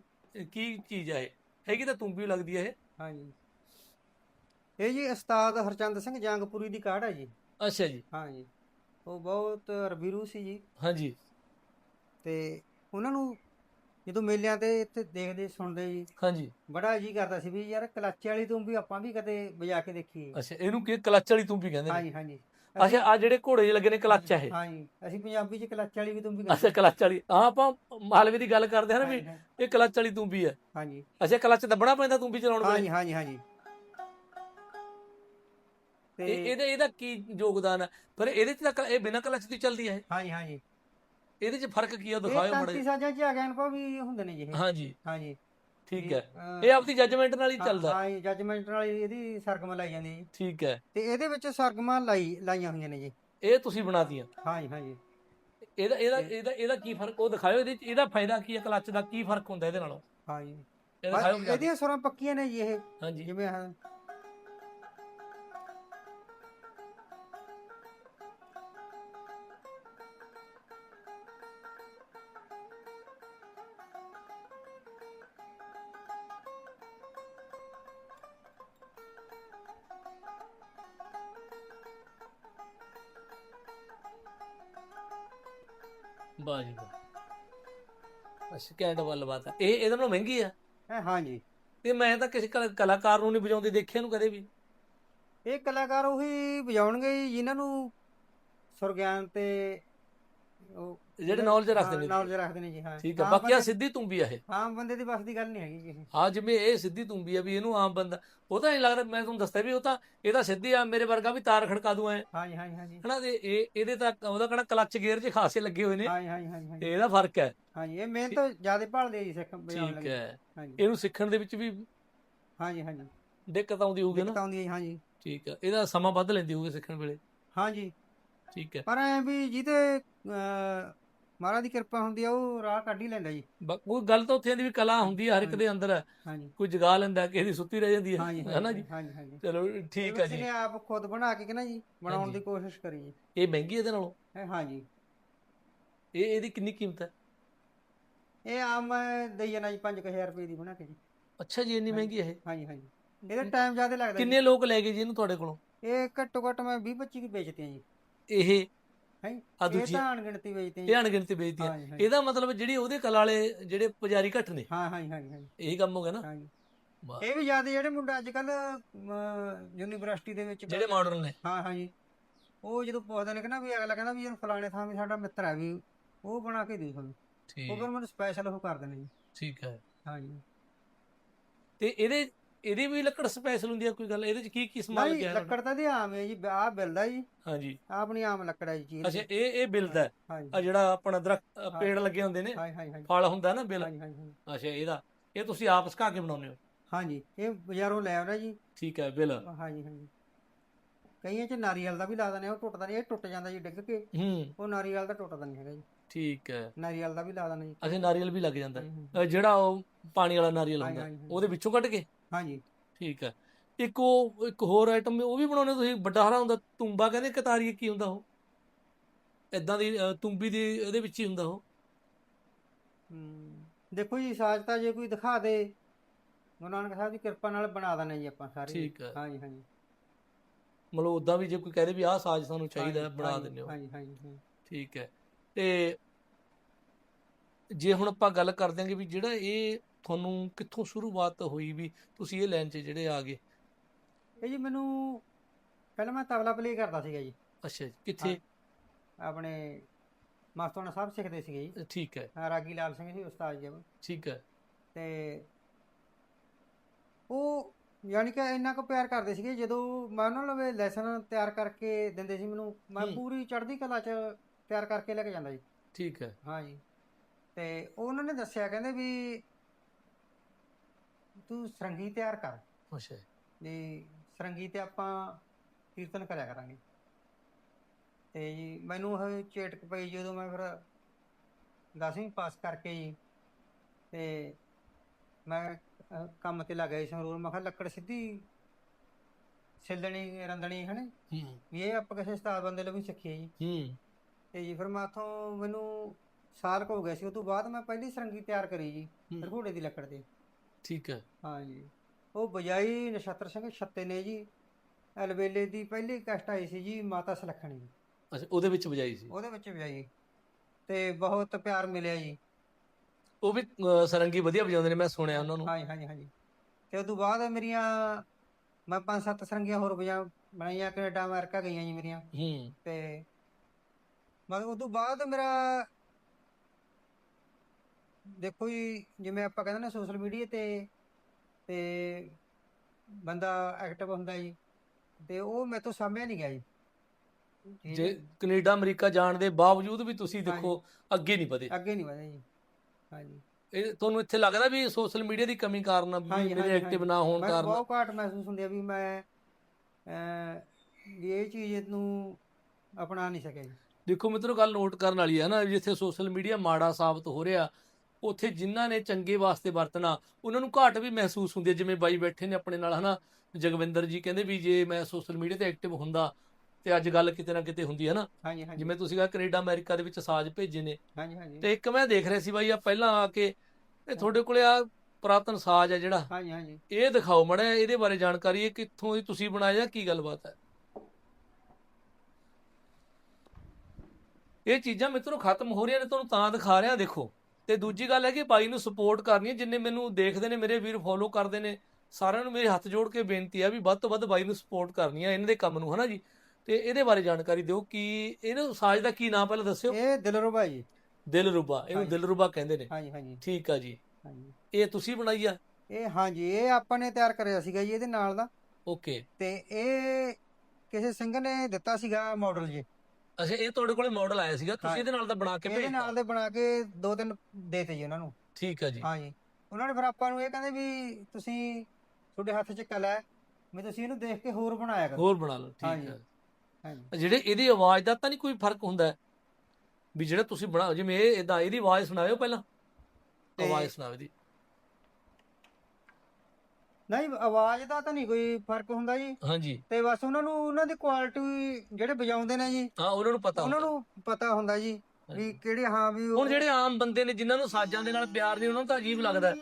S2: ਕੀ ਚੀਜ਼ ਹੈ ਇਹ? ਹੈਗੀ ਤਾਂ ਤੁੰਬੀ ਲੱਗਦੀ ਹੈ ਇਹ?
S1: ਹਾਂਜੀ। ਇਹ ਜੀ ਉਸਤਾਦ ਹਰਚੰਦ ਸਿੰਘ ਜੰਗਪੁਰੀ ਦੀ ਕਾਢ ਹੈ ਜੀ।
S2: ਅੱਛਾ ਜੀ।
S1: ਹਾਂਜੀ ਉਹ ਬਹੁਤ ਰਬੀਰੂ ਸੀ ਜੀ।
S2: ਹਾਂਜੀ।
S1: ਤੇ ਉਹਨਾਂ ਨੂੰ ਜਦੋਂ ਮੇਲਿਆਂ ਤੇ ਇੱਥੇ ਦੇਖਦੇ ਸੁਣਦੇ ਜੀ
S2: ਹਾਂਜੀ।
S1: ਬੜਾ ਜੀ ਕਰਦਾ ਸੀ ਵੀ ਯਾਰ ਕਲਾਚੇ ਵਾਲੀ ਤੂੰ ਵੀ ਆਪਾਂ ਵੀ ਕਦੇ ਵਜਾ ਕੇ ਦੇਖੀਏ।
S2: ਅੱਛਾ ਇਹਨੂੰ ਕੀ ਕਲੱਚ ਵਾਲੀ ਤੂੰ ਵੀ ਕਹਿੰਦੇ ਨੇ?
S1: ਹਾਂਜੀ ਹਾਂਜੀ।
S2: ਅੱਛਾ ਆ ਜਿਹੜੇ ਘੋੜੇ ਜਿਹੇ ਲੱਗੇ ਨੇ ਕਲੱਚ ਆ ਇਹ?
S1: ਹਾਂਜੀ ਅਸੀਂ ਪੰਜਾਬੀ ਚ ਕਲਾਚੇ ਵਾਲੀ ਵੀ ਤੂੰ ਵੀ
S2: ਅੱਛਾ ਕਲੱਚ ਵਾਲੀ। ਹਾਂ ਆਪਾਂ ਮਾਲਵੇ ਦੀ ਗੱਲ ਕਰਦੇ ਹਾਂ ਨਾ ਵੀ
S1: ਹਾਂਜੀ
S2: ਇਹ ਕਲੱਚ ਵਾਲੀ ਤੂੰ ਵੀ ਹੈ
S1: ਹਾਂਜੀ।
S2: ਅੱਛਾ ਕਲੱਚ ਦੱਬਣਾ ਪੈਂਦਾ ਤੂੰ ਵੀ ਚਲਾਉਣ
S1: ਹਾਂਜੀ
S2: ਵੇਲੇ?
S1: ਹਾਂਜੀ ਹਾਂਜੀ
S2: ਇਹ
S1: ਤੇ
S2: ਇਹਦੇ ਇਹਦਾ ਕੀ ਯੋਗਦਾਨ ਹੈ ਪਰ ਇਹਦੇ ਚ ਤਾਂ ਕ- ਇਹ ਬਿਨਾਂ ਕਲੱਚ ਦੀ ਚੱਲਦੀ ਹੈ
S1: ਹਾਂਜੀ ਹਾਂਜੀ।
S2: ਇਹਦੇ ਚ ਫ਼ਰਕ ਕੀ ਆ?
S1: ਇਹ
S2: ਦਿਖਾਓ ਮੜੇ
S1: ਸਾਜਾਂ ਚ ਆ ਗਿਆ ਅਨੁਭਵ ਵੀ ਹੁੰਦੇ ਨੇ ਜੀ ਇਹ।
S2: ਹਾਂਜੀ।
S1: ਹਾਂਜੀ।
S2: ਠੀਕ ਹੈ। ਇਹ ਆਪਦੀ ਜੱਜਮੈਂਟ ਨਾਲ ਹੀ ਚੱਲਦਾ।
S1: ਹਾਂ ਜੱਜਮੈਂਟ ਨਾਲ ਇਹਦੀ ਸਰਗਮ ਲਾਈ ਜਾਂਦੀ ਹੈ ਜੀ।
S2: ਠੀਕ ਹੈ।
S1: ਤੇ ਇਹਦੇ ਵਿੱਚ ਸਰਗਮਾਂ ਲਾਈ ਲਾਈਆਂ ਹੋਈਆਂ ਨੇ ਜੀ।
S2: ਇਹ ਤੁਸੀਂ ਬਣਾਤੀਆਂ।
S1: ਹਾਂਜੀ ਹਾਂਜੀ।
S2: ਇਹਦਾ ਇਹਦਾ ਇਹਦਾ ਇਹਦਾ ਕੀ ਫ਼ਰਕ? ਉਹ ਦਿਖਾਓ ਇਹਦੇ ਇਹਦਾ ਫਾਇਦਾ ਕੀ ਹੈ? ਕਲੱਚ ਦਾ ਕੀ ਫ਼ਰਕ ਹੁੰਦਾ ਇਹਦੇ ਨਾਲੋਂ?
S1: ਹਾਂਜੀ।
S2: ਇਹ
S1: ਇਹਦੀਆਂ ਸੁਰਾਂ ਪੱਕੀਆਂ ਨੇ ਜੀ ਇਹ।
S2: ਹਾਂਜੀ।
S1: ਜਿਵੇਂ
S2: ਕੈਂਟ ਵੱਲ ਬਾਤ ਹੈ ਇਹ ਇਹਦੇ ਨਾਲੋਂ ਮਹਿੰਗੀ ਆ।
S1: ਇਹ ਹਾਂਜੀ।
S2: ਤੇ ਮੈਂ ਤਾਂ ਕਿਸੇ ਕਲਾ- ਕਲਾਕਾਰ ਨੂੰ ਨਹੀਂ ਵਜਾਉਂਦੇ ਦੇਖਿਆ ਨੂੰ ਕਦੇ ਵੀ।
S1: ਇਹ ਕਲਾਕਾਰ ਉਹੀ ਵਜਾਉਣਗੇ ਜੀ ਜਿਨ੍ਹਾਂ ਨੂੰ ਸੁਰਗਿਆਨ ਤੇ ਉਹ
S2: ਜਿਹੜੇ knowledge ਰੱਖਦੇ ਨੇ।
S1: ਨੌਲੇਜ ਰੱਖਦੇ ਨੇ ਜੀ ਹਾਂ।
S2: ਠੀਕ ਹੈ ਬਾਕੀ ਆ ਸਿੱਧੀ ਤੁੰਬੀ ਆ ਇਹ।
S1: ਆਮ ਬੰਦੇ ਦੀ ਬਸ ਦੀ ਗੱਲ ਨਹੀਂ ਹੈਗੀ ਜੀ ਇਹ।
S2: ਹਾਂ ਜਿਵੇਂ ਇਹ ਸਿੱਧੀ ਤੁੰਬੀ ਆ ਵੀ ਇਹਨੂੰ ਆਮ ਬੰਦਾ ਉਹ ਤਾਂ ਲੱਗਦਾ ਮੈਂ ਤੁਹਾਨੂੰ ਦੱਸਦਾ ਵੀ ਉਹ ਤਾਂ ਇਹ ਤਾਂ ਸਿੱਧੀ ਆ ਮੇਰੇ ਵਰਗਾ ਵੀ ਤਾਰ ਖੜਕਾ ਦੂ ਐ।
S1: ਹਾਂਜੀ ਹਾਂਜੀ ਹਾਂਜੀ
S2: ਹਨਾ ਤੇ ਇਹ ਇਹਦੇ ਤਾਂ ਉਹਦਾ ਕਹਣਾ ਕਲੱਚ ਗੇਅਰ 'ਚ ਖਾਸੇ ਲੱਗੇ ਹੋਏ ਨੇ।
S1: ਹਾਂਜੀ ਹਾਂਜੀ ਹਾਂਜੀ ਹਾਂਜੀ
S2: ਤੇ ਇਹਦਾ ਫ਼ਰਕ ਹੈ।
S1: ਹਾਂਜੀ ਇਹ ਮਿਹਨਤ ਜ਼ਿਆਦਾ ਭਾਲਦੇ ਆ ਜੀ ਸਿੱਖ ਵਜਾਉਣ
S2: ਠੀਕ
S1: ਲੱਗੇ।
S2: ਹੈ ਇਹਨੂੰ ਸਿੱਖਣ ਦੇ ਵਿੱਚ ਵੀ
S1: ਹਾਂਜੀ ਹਾਂਜੀ
S2: ਦਿੱਕਤ ਆਉਂਦੀ ਹੋਊਗੀ
S1: ਦਿੱਕਤ
S2: ਨਾ
S1: ਆਉਂਦੀ ਹੈ ਜੀ, ਹਾਂਜੀ
S2: ਠੀਕ ਹੈ ਇਹਦਾ ਸਮਾਂ ਵੱਧ ਲੈਂਦੀ ਹੋਊਗੀ ਸਿੱਖਣ ਵੇਲੇ।
S1: ਹਾਂਜੀ
S2: ਠੀਕ ਹੈ।
S1: ਪਰ ਐ ਵੀ ਜਿਹਦੇ ਮਹਾਰਾਜ ਦੀ ਕਿਰਪਾ ਹੁੰਦੀ ਆ ਉਹ ਰਾਹ ਕੱਢ ਹੀ ਲੈਂਦਾ ਜੀ।
S2: ਕੋਈ ਗੱਲ ਤਾਂ ਉੱਥੇ ਦੀ ਵੀ ਕਲਾ ਹੁੰਦੀ ਹੈ ਹਰ ਇੱਕ ਦੇ ਅੰਦਰ।
S1: ਹਾਂਜੀ।
S2: ਕੋਈ ਜਗਾ ਲੈਂਦਾ ਕਿਸੇ ਦੀ ਸੁੱਤੀ ਰਹਿ ਜਾਂਦੀ ਹੈ ਹਨਾ ਜੀ?
S1: ਹਾਂਜੀ ਹਾਂਜੀ
S2: ਚਲੋ ਠੀਕ ਹੈ ਜੀ।
S1: ਨੇ ਆਪ ਖੁਦ ਬਣਾ ਕੇ ਕਿ ਨਾ ਜੀ ਬਣਾਉਣ। ਦੀ ਕੋਸ਼ਿਸ਼ ਕਰੀ ਜੀ।
S2: ਇਹ ਮਹਿੰਗੀ ਇਹਦੇ ਨਾਲੋਂ?
S1: ਹਾਂਜੀ।
S2: ਇਹ ਇਹਦੀ ਕਿੰਨੀ ਕੀਮਤ ਹੈ?
S1: ਇਹ ਆਮ ਦੇਈ ਜਾਣਾ ਜੀ 5000 ਰੁਪਏ ਦੀ ਬਣਾ ਕੇ ਜੀ।
S2: ਅੱਛਾ ਜੀ ਇੰਨੀ ਮਹਿੰਗੀ ਹੈ
S1: ਹਾਂਜੀ ਹਾਂਜੀ ਇਹਦਾ ਟਾਈਮ ਜ਼ਿਆਦਾ ਲੱਗਦਾ।
S2: ਕਿੰਨੇ ਲੋਕ ਲੈ ਗਏ ਜੀ ਇਹਨੂੰ ਤੁਹਾਡੇ ਕੋਲੋਂ?
S1: ਇਹ ਘੱਟੋ ਘੱਟ ਮੈਂ 20 25 ਕੀ ਵੇਚਦੇ ਆ ਜੀ।
S2: ਇਹ
S1: ਹੈ?
S2: ਆ
S1: ਇਹ
S2: ਦੂਜੀ
S1: ਤਾਂ ਅਣਗਿਣਤੀ ਵੇਚਦੇ
S2: ਇਹ ਅਣਗਿਣਤੀ ਵੇਚਦੀਆਂ
S1: ਹਾਂਜੀ ਹਾਂਜੀ।
S2: ਇਹਦਾ ਮਤਲਬ ਜਿਹੜੀ ਉਹਦੇ ਕਲਾ ਵਾਲੇ ਜਿਹੜੇ ਪੁਜਾਰੀ ਘੱਟ ਨੇ।
S1: ਹਾਂ ਹਾਂਜੀ ਹਾਂਜੀ ਹਾਂਜੀ।
S2: ਇਹੀ ਕੰਮ ਹੋ ਗਿਆ ਨਾ।
S1: ਹਾਂਜੀ।
S2: ਵਾਹ।
S1: ਇਹ ਵੀ ਜ਼ਿਆਦਾ ਜਿਹੜੇ ਮੁੰਡੇ ਅੱਜ ਕੱਲ ਯੂਨੀਵਰਸਿਟੀ ਦੇ ਵਿੱਚ
S2: ਜਿਹੜੇ ਮਾਡਰਨ ਨੇ।
S1: ਹਾਂ ਹਾਂਜੀ। ਉਹ ਜਦੋਂ ਪੁੱਛਦੇ ਨੇ ਕਿ ਨਾ ਵੀ ਅਗਲਾ ਕਹਿੰਦਾ ਵੀ ਇਹ ਫਲਾਣੇ ਥਾਂ ਵੀ ਸਾਡਾ ਮਿੱਤਰ ਹੈ ਵੀ ਉਹ ਬਣਾ ਕੇ ਦੇ ਤੁਹਾਨੂੰ ਉਹ
S2: ਠੀਕ
S1: ਫਿਰ ਮੈਨੂੰ ਸਪੈਸ਼ਲ ਉਹ ਕਰ ਦੇਣੇ ਜੀ।
S2: ਠੀਕ ਹੈ।
S1: ਹਾਂਜੀ।
S2: ਤੇ ਇਹਦੇ ਇਹਦੀ ਵੀ ਲੱਕੜ ਸਪੈਸ਼ਲ ਹੁੰਦੀ ਹੈ ਕੋਈ ਗੱਲ ਇਹਦੇ ਚ ਕੀ ਕੀ ਸਮਾਨ
S1: ਨਹੀਂ
S2: ਲੱਗਿਆ ਹੈ?
S1: ਲੱਕੜ ਤਾਂ ਦੀ ਆਮ ਹੈ ਜੀ ਆਹ ਬਿਲਦਾ ਜੀ।
S2: ਹਾਂਜੀ।
S1: ਆਹ ਆਪਣੀ ਆਮ ਲੱਕੜ ਹੈ ਜੀ ਚੀਜ਼
S2: ਅੱਛਾ ਇਹ ਇਹ ਬਿਲਦਾ ਹੈ।
S1: ਹਾਂਜੀ।
S2: ਆ ਜਿਹੜਾ ਆਪਣਾ ਦਰਖਤ ਅ, ਪੇੜ ਲੱਗੇ ਹੁੰਦੇ ਨੇ
S1: ਹਾਂਜੀ ਹਾਂਜੀ ਹਾਂਜੀ
S2: ਫਲ ਹੁੰਦਾ ਨਾ ਬਿਲ?
S1: ਹਾਂਜੀ ਹਾਂਜੀ
S2: ਅੱਛਾ ਇਹਦਾ ਇਹ ਤੁਸੀਂ ਆਪ ਸੁਕਾ ਕੇ ਬਣਾਉਂਦੇ ਹੋ?
S1: ਹਾਂਜੀ ਇਹ ਬਾਜ਼ਾਰੋਂ ਲੈ ਆਉਣਾ ਜੀ।
S2: ਠੀਕ ਹੈ ਬਿਲ।
S1: ਹਾਂਜੀ ਹਾਂਜੀ। ਕਈਆਂ ਚ ਨਾਰੀਅਲ ਦਾ ਵੀ ਲਾ ਦਿੰਦੇ ਆ ਉਹ ਟੁੱਟਦਾ ਨਹੀਂ ਇਹ ਟੁੱਟ ਜਾਂਦਾ ਜੀ ਡਿੱਗ ਕੇ।
S2: ਹੂੰ।
S1: ਉਹ ਨਾਰੀਅਲ ਦਾ ਟੁੱਟਦਾ ਨਹੀਂ ਹੈਗਾ ਜੀ।
S2: ਠੀਕ ਹੈ।
S1: ਨਾਰੀਅਲ ਦਾ ਵੀ ਲਾ ਦਿੰਦੇ ਜੀ।
S2: ਅੱਛਾ ਨਾਰੀਅਲ ਵੀ ਲੱਗ ਜਾਂਦਾ। ਹੈ। ਅ, ਜਿਹੜਾ ਉਹ ਪਾਣੀ ਵਾਲਾ ਨਾਰੀਅਲ
S1: ਹਾਂਜੀ,
S2: ਹੁੰਦਾ
S1: ਹਾਂਜੀ, ਹਾਂਜੀ।
S2: ਉਹਦੇ ਵਿੱਚੋਂ ਕੱਢ ਕੇ?
S1: ਹਾਂਜੀ।
S2: ਠੀਕ ਹੈ। ਇੱਕ ਉਹ ਇੱਕ ਹੋਰ ਆਈਟਮ ਉਹ ਵੀ ਬਣਾਉਂਦੇ ਤੁਸੀਂ? ਵੱਡਾ ਹਰਾ ਹੁੰਦਾ ਤੁੰਬਾ ਕਹਿੰਦੇ ਕਤਾਰੀ ਕੀ ਹੁੰਦਾ ਉਹ? ਇਦਾਂ ਦੀ ਅ, ਤੁੰਬੀ ਦੀ ਇਹਦੇ ਵਿੱਚ ਹੀ ਹੁੰਦਾ ਉਹ।
S1: ਹਮ, ਦੇਖੋ ਜੀ ਸਾਜ ਤਾਂ ਜੇ ਕੋਈ ਦਿਖਾ ਦੇ ਗੁਰੂ ਨਾਨਕ ਸਾਹਿਬ ਦੀ ਕਿਰਪਾ ਨਾਲ ਬਣਾ ਦਿੰਦੇ ਜੀ ਆਪਾਂ ਸਾਰੇ।
S2: ਠੀਕ ਹੈ।
S1: ਹਾਂਜੀ ਹਾਂਜੀ।
S2: ਮਤਲਬ ਉਦਾਂ ਵੀ ਜੇ ਕੋਈ ਕਹਦੇ ਵੀ ਆਹ ਸਾਜ਼ ਸਾਨੂੰ ਚਾਹੀਦਾ ਹੈ,
S1: ਹਾਂਜੀ,
S2: ਬਣਾ
S1: ਹਾਂਜੀ,
S2: ਦਿੰਦੇ ਹੋ।
S1: ਹਾਂਜੀ ਹਾਂਜੀ ਹਾਂਜੀ।
S2: ਠੀਕ ਹੈ। ਤੇ ਜੇ ਹੁਣ ਆਪਾਂ ਗੱਲ ਕਰ ਦਿਆਂਗੇ ਵੀ ਜਿਹੜਾ ਇਹ ਤੁਹਾਨੂੰ ਕਿੱਥੋਂ ਸ਼ੁਰੂਆਤ ਹੋਈ ਵੀ ਤੁਸੀਂ ਇਹ ਲਾਈਨ 'ਚ ਜਿਹੜੇ ਆ ਗਏ?
S1: ਇਹ ਜੀ ਮੈਨੂੰ ਪਹਿਲਾਂ ਮੈਂ ਤਬਲਾ ਪਲੇ ਕਰਦਾ ਸੀਗਾ ਜੀ।
S2: ਅੱਛਾ ਜੀ, ਕਿੱਥੇ?
S1: ਆਪਣੇ ਮਾਸਟਰ ਸਾਹਿਬ ਸਿੱਖਦੇ ਸੀਗੇ ਜੀ।
S2: ਠੀਕ ਹੈ।
S1: ਹਾਂ, ਰਾਗੀ ਲਾਲ ਸਿੰਘ ਜੀ ਉਸਤਾਦ ਜੀ।
S2: ਠੀਕ ਹੈ।
S1: ਤੇ ਉਹ ਯਾਨੀ ਕਿ ਇੰਨਾ ਕੁ ਪਿਆਰ ਕਰਦੇ ਸੀਗੇ ਜਦੋਂ ਮੈਂ ਉਹਨਾਂ ਲਵੇ ਲੈਸਨ ਤਿਆਰ ਕਰਕੇ ਦਿੰਦੇ ਸੀ ਮੈਨੂੰ ਮੈਂ
S2: ਹੂੰ।
S1: ਪੂਰੀ ਚੜ੍ਹਦੀ ਕਲਾ 'ਚ ਤਿਆਰ ਕਰਕੇ ਲੈ ਕੇ ਜਾਂਦਾ ਜੀ।
S2: ਠੀਕ ਹੈ।
S1: ਹਾਂਜੀ ਤੇ ਉਹ ਉਹਨਾਂ ਨੇ ਦੱਸਿਆ ਕਹਿੰਦੇ ਵੀ ਤੂੰ ਸਰੰਗੀ ਤਿਆਰ ਕਰ।
S2: ਅੱਛਾ
S1: ਵੀ ਸਰੰਗੀ ਤੇ ਆਪਾਂ ਕੀਰਤਨ ਕਰਿਆ ਕਰਾਂਗੇ। ਤੇ ਜੀ ਮੈਨੂੰ ਉਹ ਚੇਟਕ ਪਈ ਜਦੋਂ ਮੈਂ ਫਿਰ 10ਵੀਂ ਪਾਸ ਕਰਕੇ ਜੀ ਤੇ ਮੈਂ ਅਹ, ਕੰਮ ਤੇ ਲੱਗ ਗਿਆ ਸੰਗਰੂਰ। ਮੈਂ ਕਿਹਾ ਲੱਕੜ ਸਿੱਧੀ ਛਿੱਲਣੀ ਰੰਦਣੀ ਹਨੇ
S2: ਹੂੰ
S1: ਵੀ ਇਹ ਆਪਾਂ ਕਿਸੇ ਉਸਤਾਦ ਬੰਦੇ ਲਈ ਵੀ ਸਿੱਖੀ ਹੈ ਜੀ।
S2: ਹੂੰ
S1: ਤੇ ਜੀ ਫਿਰ ਮੈਥੋਂ ਮੈਨੂੰ ਸਾਲ ਕੁ ਹੋ ਗਿਆ ਸੀ। ਉਸ ਤੋਂ ਬਾਅਦ ਮੈਂ ਪਹਿਲੀ ਸਰੰਗੀ ਤਿਆਰ ਕਰੀ ਜੀ
S2: ਹੂੰ,
S1: ਰਘੋੜੇ ਦੀ ਲੱਕੜ ਤੇ।
S2: ਠੀਕ ਹੈ।
S1: ਹਾਂ ਜੀ ਉਹ ਬਜਾਈ ਨਛੱਤਰ ਸਿੰਘ ਛੱਤੇ ਨੇ ਜੀ। ਅਲਵੇਲੇ ਦੀ ਪਹਿਲੀ ਕਸ਼ਟ ਆਈ ਸੀ ਜੀ ਮਾਤਾ ਸੁਲੱਖਣੀ। ਦੀ।
S2: ਅੱਛਾ ਉਹਦੇ ਵਿੱਚ ਵਜਾਈ ਸੀ?
S1: ਉਹਦੇ ਵਿੱਚ ਵਜਾਈ। ਤੇ ਬਹੁਤ ਪਿਆਰ ਮਿਲਿਆ ਜੀ।
S2: ਉਹ ਵੀ ਅਹ, ਸਰੰਗੀ ਵਧੀਆ ਵਜਾਉਂਦੇ ਨੇ ਮੈਂ ਸੁਣਿਆ ਉਹਨਾਂ ਨੂੰ।
S1: ਹਾਂਜੀ ਹਾਂਜੀ ਹਾਂਜੀ। ਤੇ ਉਸ ਤੋਂ ਬਾਅਦ ਮੇਰੀਆਂ ਮੈਂ ਪੰਜ ਸੱਤ ਸਰੰਗੀਆਂ ਹੋਰ ਵਜਾ ਬਣਾਈਆਂ ਕੈਨੇਡਾ ਅਮਰੀਕਾ ਗਈਆਂ ਜੀ ਮੇਰੀਆਂ।
S2: ਹੂੰ।
S1: ਤੇ ਮਤਲਬ ਉਸ ਤੋਂ ਬਾਅਦ ਮੇਰਾ ਦੇਖੋ ਜੀ ਜਿਵੇਂ ਆਪਾਂ ਕਹਿੰਦੇ ਨਾ ਸੋਸ਼ਲ ਮੀਡੀਆ ਤੇ ਤੇ ਬੰਦਾ ਐਕਟਿਵ ਹੁੰਦਾ ਜੀ ਤੇ ਉਹ ਤੋਂ ਸਾਹਮਣੇ ਨਹੀਂ ਗਿਆ ਜੀ
S2: ਜੇ। ਕੈਨੇਡਾ ਅਮਰੀਕਾ ਜਾਣ ਦੇ ਬਾਵਜੂਦ ਵੀ ਤੁਸੀਂ। ਦੇਖੋ ਅੱਗੇ ਨਹੀਂ ਵਧੇ
S1: ਅੱਗੇ ਨਹੀਂ ਵਧਿਆ ਜੀ ਹਾਂਜੀ
S2: ਇਹ ਤੁਹਾਨੂੰ ਇੱਥੇ ਲੱਗਦਾ ਵੀ ਸੋਸ਼ਲ ਮੀਡੀਆ ਦੀ ਕਮੀ ਕਾਰਨ ਆ ਮੇਰੇ ਐਕਟਿਵ। ਨਾ ਹੋਣ ਕਾਰਨ
S1: ਬਹੁਤ ਘਾਟ ਮਹਿਸੂਸ ਹੁੰਦੀ ਆ ਵੀ ਮੈਂ ਵੀ ਇਹ ਚੀਜ਼ ਨੂੰ ਅਪਣਾ ਨਹੀਂ ਸਕਿਆ ਜੀ
S2: ਦੇਖੋ ਮਿੱਤਰੋ ਗੱਲ ਨੋਟ ਕਰਨ ਵਾਲੀ ਹੈ ਨਾ ਜਿੱਥੇ ਸੋਸ਼ਲ ਮੀਡੀਆ ਮਾੜਾ ਸਾਬਤ ਹੋ ਰਿਹਾ ਉੱਥੇ ਜਿਨ੍ਹਾਂ ਨੇ ਚੰਗੇ ਵਾਸਤੇ ਵਰਤਣਾ ਉਹਨਾਂ ਨੂੰ ਘਾਟ ਵੀ ਮਹਿਸੂਸ ਹੁੰਦੀ ਹੈ। ਜਿਵੇਂ ਬਾਈ ਬੈਠੇ ਨੇ ਆਪਣੇ ਨਾਲ ਹਨਾ? ਜਗਵਿੰਦਰ ਜੀ ਕਹਿੰਦੇ ਵੀ ਜੇ ਮੈਂ ਸੋਸ਼ਲ ਮੀਡੀਆ ਤੇ ਐਕਟਿਵ ਹੁੰਦਾ ਤੇ ਅੱਜ ਗੱਲ ਕਿਤੇ ਨਾ ਕਿਤੇ ਹੁੰਦੀ ਹੈ ਨਾ ਜਿਵੇਂ ਤੁਸੀਂ ਕਿਹਾ ਕੈਨੇਡਾ ਅਮਰੀਕਾ ਦੇ ਵਿੱਚ ਸਾਜ਼ ਭੇਜੇ ਨੇ। ਤੇ ਇੱਕ ਮੈਂ ਦੇਖ ਰਿਹਾ ਸੀ ਬਾਈ ਆ ਪਹਿਲਾਂ ਆ ਕੇ ਇਹ ਤੁਹਾਡੇ ਕੋਲੇ ਆ ਪੁਰਾਤਨ ਸਾਜ਼ ਹੈ ਜਿਹੜਾ।
S1: ਹਾਂਜੀ ਹਾਂਜੀ।
S2: ਇਹ ਦਿਖਾਓ ਮੜਾ ਇਹਦੇ ਬਾਰੇ ਜਾਣਕਾਰੀ ਇਹ ਕਿੱਥੋਂ ਤੁਸੀਂ ਬਣਾਇਆ ਕੀ ਗੱਲਬਾਤ ਹੈ? ਇਹ ਚੀਜ਼ਾਂ ਮਿੱਤਰੋ ਖਤਮ ਹੋ ਰਹੀਆਂ ਨੇ ਤੁਹਾਨੂੰ ਤਾਂ ਦਿਖਾ ਰਿਹਾ ਦੇਖੋ। ਤੇ ਦੂਜੀ ਗੱਲ ਹੈ ਕਿ ਬਾਈ ਨੂੰ ਸਪੋਰਟ ਕਰਨੀ ਹੈ ਜਿੰਨੇ ਮੈਨੂੰ ਦੇਖਦੇ ਨੇ ਮੇਰੇ ਵੀਰ ਫੋਲੋ ਕਰਦੇ ਨੇ ਸਾਰਿਆਂ ਨੂੰ ਮੇਰੇ ਹੱਥ ਜੋੜ ਕੇ ਬੇਨਤੀ ਹੈ ਵੀ ਵੱਧ ਤੋਂ ਵੱਧ ਬਾਈ ਨੂੰ ਸਪੋਰਟ ਕਰਨੀ ਹੈ ਇਹਨਾਂ ਦੇ ਕੰਮ ਨੂੰ ਹਨਾ ਜੀ? ਤੇ ਇਹਦੇ ਬਾਰੇ ਜਾਣਕਾਰੀ ਦਿਓ ਕਿ ਇਹਨੂੰ ਸਾਜ਼ ਦਾ ਕੀ ਨਾਮ ਪਹਿਲਾਂ ਦੱਸਿਓ?
S1: ਇਹ ਦਿਲਰੂਬਾ ਜੀ।
S2: ਦਿਲਰੂਬਾ ਇਹਨੂੰ। ਦਿਲਰੂਬਾ ਕਹਿੰਦੇ ਨੇ।
S1: ਹਾਂਜੀ ਹਾਂਜੀ।
S2: ਠੀਕ ਆ ਜੀ।
S1: ਹਾਂਜੀ।
S2: ਇਹ ਤੁਸੀਂ ਬਣਾਈ ਆ?
S1: ਇਹ ਹਾਂਜੀ ਇਹ ਆਪਾਂ ਨੇ ਤਿਆਰ ਕਰਿਆ ਸੀਗਾ ਜੀ ਇਹਦੇ ਨਾਲ ਦਾ।
S2: ਓਕੇ।
S1: ਤੇ ਇਹ ਕਿਸੇ ਸਿੰਘ ਨੇ ਦਿੱਤਾ ਸੀਗਾ ਮਾਡਲ ਜੀ।
S2: ਅੱਛਾ ਇਹ ਤੁਹਾਡੇ ਕੋਲੇ ਮਾਡਲ ਆਇਆ ਸੀਗਾ ਤੁਸੀਂ
S1: ਹਾਂ।
S2: ਇਹਦੇ ਨਾਲ ਦਾ ਬਣਾ ਕੇ
S1: ਇਹਦੇ ਨਾਲ ਦੇ ਬਣਾ ਕੇ ਦੋ ਤਿੰਨ ਦੇਤੇ ਜੀ ਉਹਨਾਂ ਨੂੰ।
S2: ਠੀਕ ਆ ਜੀ।
S1: ਹਾਂਜੀ ਉਹਨਾਂ ਨੇ ਫਿਰ ਆਪਾਂ ਨੂੰ ਇਹ ਕਹਿੰਦੇ ਵੀ ਤੁਸੀਂ ਤੁਹਾਡੇ ਹੱਥ 'ਚ ਕਲਾ ਹੈ ਵੀ ਤੁਸੀਂ ਇਹਨੂੰ ਦੇਖ ਕੇ ਹੋਰ ਬਣਾਇਆ ਕਰੋ।
S2: ਹੋਰ ਬਣਾ ਲਓ ਠੀਕ
S1: ਹਾਂਜੀ।
S2: ਹੈ
S1: ਹਾਂਜੀ
S2: ਜਿਹੜੇ ਇਹਦੀ ਆਵਾਜ਼ ਦਾ ਤਾਂ ਨਹੀਂ ਕੋਈ ਫ਼ਰਕ ਹੁੰਦਾ। ਹੈ? ਵੀ ਜਿਹੜਾ ਤੁਸੀਂ ਬਣਾ ਜਿਵੇਂ ਇਹ ਇਦਾਂ ਇਹਦੀ ਆਵਾਜ਼ ਸੁਣਾਇਓ ਪਹਿਲਾਂ।
S1: ਤੇ-
S2: ਆਵਾਜ਼ ਸੁਣਾਓ ਇਹਦੀ।
S1: ਨਹੀਂ ਆਵਾਜ਼ ਦਾ ਤਾਂ ਨਹੀਂ ਕੋਈ ਫ਼ਰਕ ਹੁੰਦਾ ਜੀ
S2: ਹਾਂਜੀ
S1: ਤੇ ਬਸ ਉਹਨਾਂ ਨੂੰ ਉਹਨਾਂ ਦੀ ਕੁਆਲਿਟੀ ਜਿਹੜੇ ਵਜਾਉਂਦੇ ਨੇ ਜੀ
S2: ਹਾਂ ਉਹਨਾਂ ਨੂੰ ਪਤਾ
S1: ਉਹਨਾਂ ਨੂੰ ਪਤਾ ਹੁੰਦਾ ਜੀ ਵੀ। ਕਿਹੜੇ ਹਾਂ ਵੀ
S2: ਹੁਣ ਜਿਹੜੇ ਆਮ ਬੰਦੇ ਨੇ ਜਿਨ੍ਹਾਂ ਨੂੰ ਸਾਜ਼ਾਂ ਦੇ ਨਾਲ ਪਿਆਰ ਨਹੀਂ ਉਹਨਾਂ ਨੂੰ ਤਾਂ ਅਜੀਬ ਲੱਗਦਾ ਹੈ।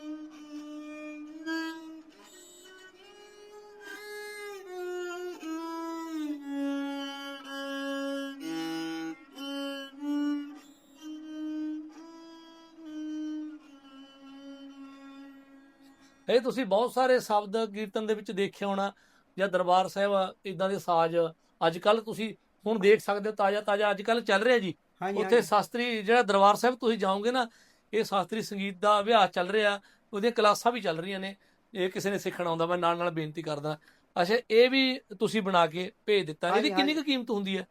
S2: ਇਹ ਤੁਸੀਂ ਬਹੁਤ ਸਾਰੇ ਸ਼ਬਦ ਕੀਰਤਨ ਦੇ ਵਿੱਚ ਦੇਖਿਆ ਹੋਣਾ ਜਾਂ ਦਰਬਾਰ ਸਾਹਿਬ ਇਦਾਂ ਦੇ ਸਾਜ਼ ਅੱਜ ਕੱਲ ਤੁਸੀਂ ਹੁਣ ਦੇਖ ਸਕਦੇ ਹੋ ਤਾਜ਼ਾ ਤਾਜ਼ਾ ਅੱਜ ਕੱਲ ਚੱਲ ਰਿਹਾ ਜੀ। ਉੱਥੇ ਸ਼ਾਸਤਰੀ ਜਿਹੜਾ ਦਰਬਾਰ ਸਾਹਿਬ ਤੁਸੀਂ ਜਾਓਗੇ ਨਾ ਇਹ ਸ਼ਾਸਤਰੀ ਸੰਗੀਤ ਦਾ ਅਭਿਆਸ ਚੱਲ ਰਿਹਾ ਉਹਦੀਆਂ ਕਲਾਸਾਂ ਵੀ ਚੱਲ ਰਹੀਆਂ ਨੇ ਇਹ ਕਿਸੇ ਨੇ ਸਿੱਖਣਾ ਆਉਂਦਾ ਮੈਂ ਨਾਲ ਨਾਲ ਬੇਨਤੀ ਕਰਦਾ। ਅੱਛਾ ਇਹ ਵੀ ਤੁਸੀਂ ਬਣਾ ਕੇ ਭੇਜ ਦਿੱਤਾ ਇਹਦੀ ਕਿੰਨੀ ਕੁ ਕੀਮਤ ਹੁੰਦੀ ਹੈ?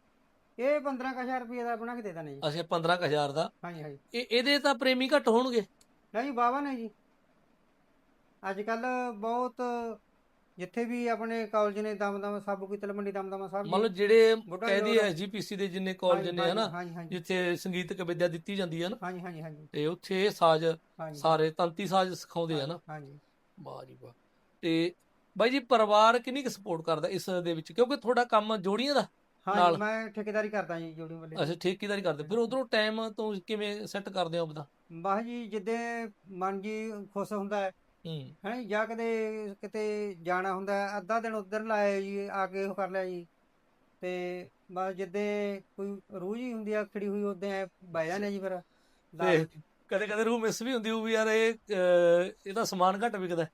S1: ਇਹ 15000 ਰੁਪਏ ਦਾ ਬਣਾ ਕੇ ਦੇ ਦੇਣਾ ਜੀ।
S2: ਅੱਛਾ 15000 ਦਾ।
S1: ਹਾਂਜੀ ਹਾਂਜੀ।
S2: ਇਹ ਇਹਦੇ ਤਾਂ ਪ੍ਰੇਮੀ ਘੱਟ ਹੋਣਗੇ?
S1: ਨਹੀਂ ਬਾਬਾ ਨੇ ਜੀ। ਅੱਜ ਕੱਲ ਬਹੁਤ ਜਿੱਥੇ ਵੀ ਆਪਣੇ ਕਾਲਜ ਨੇ ਦਮਦਮ ਸਾਬੂ ਕੀ ਤਲਮੰਡੀ ਦਮਦਮਾ ਸਾਹਿਬ
S2: ਮੰਨ ਲਓ ਜਿਹੜੇ ਕਹਿੰਦੀ। ਐਸਜੀਪੀਸੀ ਦੇ ਜਿੰਨੇ ਕਾਲਜ ਨੇ ਹਨਾ ਜਿੱਥੇ ਸੰਗੀਤਕ ਵਿਦਿਆ ਦਿੱਤੀ ਜਾਂਦੀ ਹੈ ਨਾ।
S1: ਹਾਂਜੀ ਹਾਂਜੀ ਹਾਂਜੀ।
S2: ਤੇ ਉੱਥੇ ਇਹ ਸਾਜ਼ ਸਾਰੇ ਤੰਤੀ ਸਾਜ਼ ਸਿਖਾਉਂਦੇ ਆ ਨਾ।
S1: ਹਾਂਜੀ।
S2: ਵਾਹ ਜੀ ਵਾਹ। ਤੇ ਬਾਈ ਜੀ ਪਰਿਵਾਰ ਕਿੰਨੀ ਕੁ ਸਪੋਰਟ ਕਰਦਾ ਇਸ ਦੇ ਵਿੱਚ? ਕਿਉਂਕਿ ਤੁਹਾਡਾ ਕੰਮ ਜੋੜੀਆਂ ਦਾ।
S1: ਹਾਂਜੀ ਮੈਂ ਠੇਕੇਦਾਰੀ ਕਰਦਾ ਜੀ ਜੋੜੀ ਵੱਲੇ
S2: ਅੱਛਾ ਠੇਕੇਦਾਰੀ ਕਰਦੇ। ਫਿਰ ਉਧਰੋਂ ਟਾਈਮ ਤੋਂ ਕਿਵੇਂ ਸੈੱਟ ਕਰਦੇ ਹੋ ਆਪਦਾ?
S1: ਬਾਹ ਜੀ ਜਿੱਦੇ ਮਨ ਜੀ ਖੁਸ਼ ਹੁੰਦਾ ਹੈ
S2: ਹੂੰ।
S1: ਹੈ ਜਾਂ ਕਦੇ ਕਿਤੇ ਜਾਣਾ ਹੁੰਦਾ ਹੈ, ਅੱਧਾ ਦਿਨ ਉਧਰ ਲਾਇਆ ਜੀ ਆ ਕੇ ਉਹ ਕਰ ਲਿਆ ਜੀ। ਤੇ ਬਸ ਜਿੱਦੇ ਕੋਈ ਰੂਹ ਜੀ ਹੁੰਦੀ ਆ ਖੜੀ ਹੋਈ ਉਦੋਂ ਬਹਿ ਜਾਂਦੇ ਜੀ ਫਿਰ
S2: ਤੇ ਕਦੇ ਕਦੇ ਰੂਹ ਮਿਸ ਵੀ ਹੁੰਦੀ ਉਹ ਵੀ ਯਾਰ ਇਹ ਅਹ, ਇਹਦਾ ਸਮਾਨ ਘੱਟ ਵਿਕਦਾ। ਹੈ।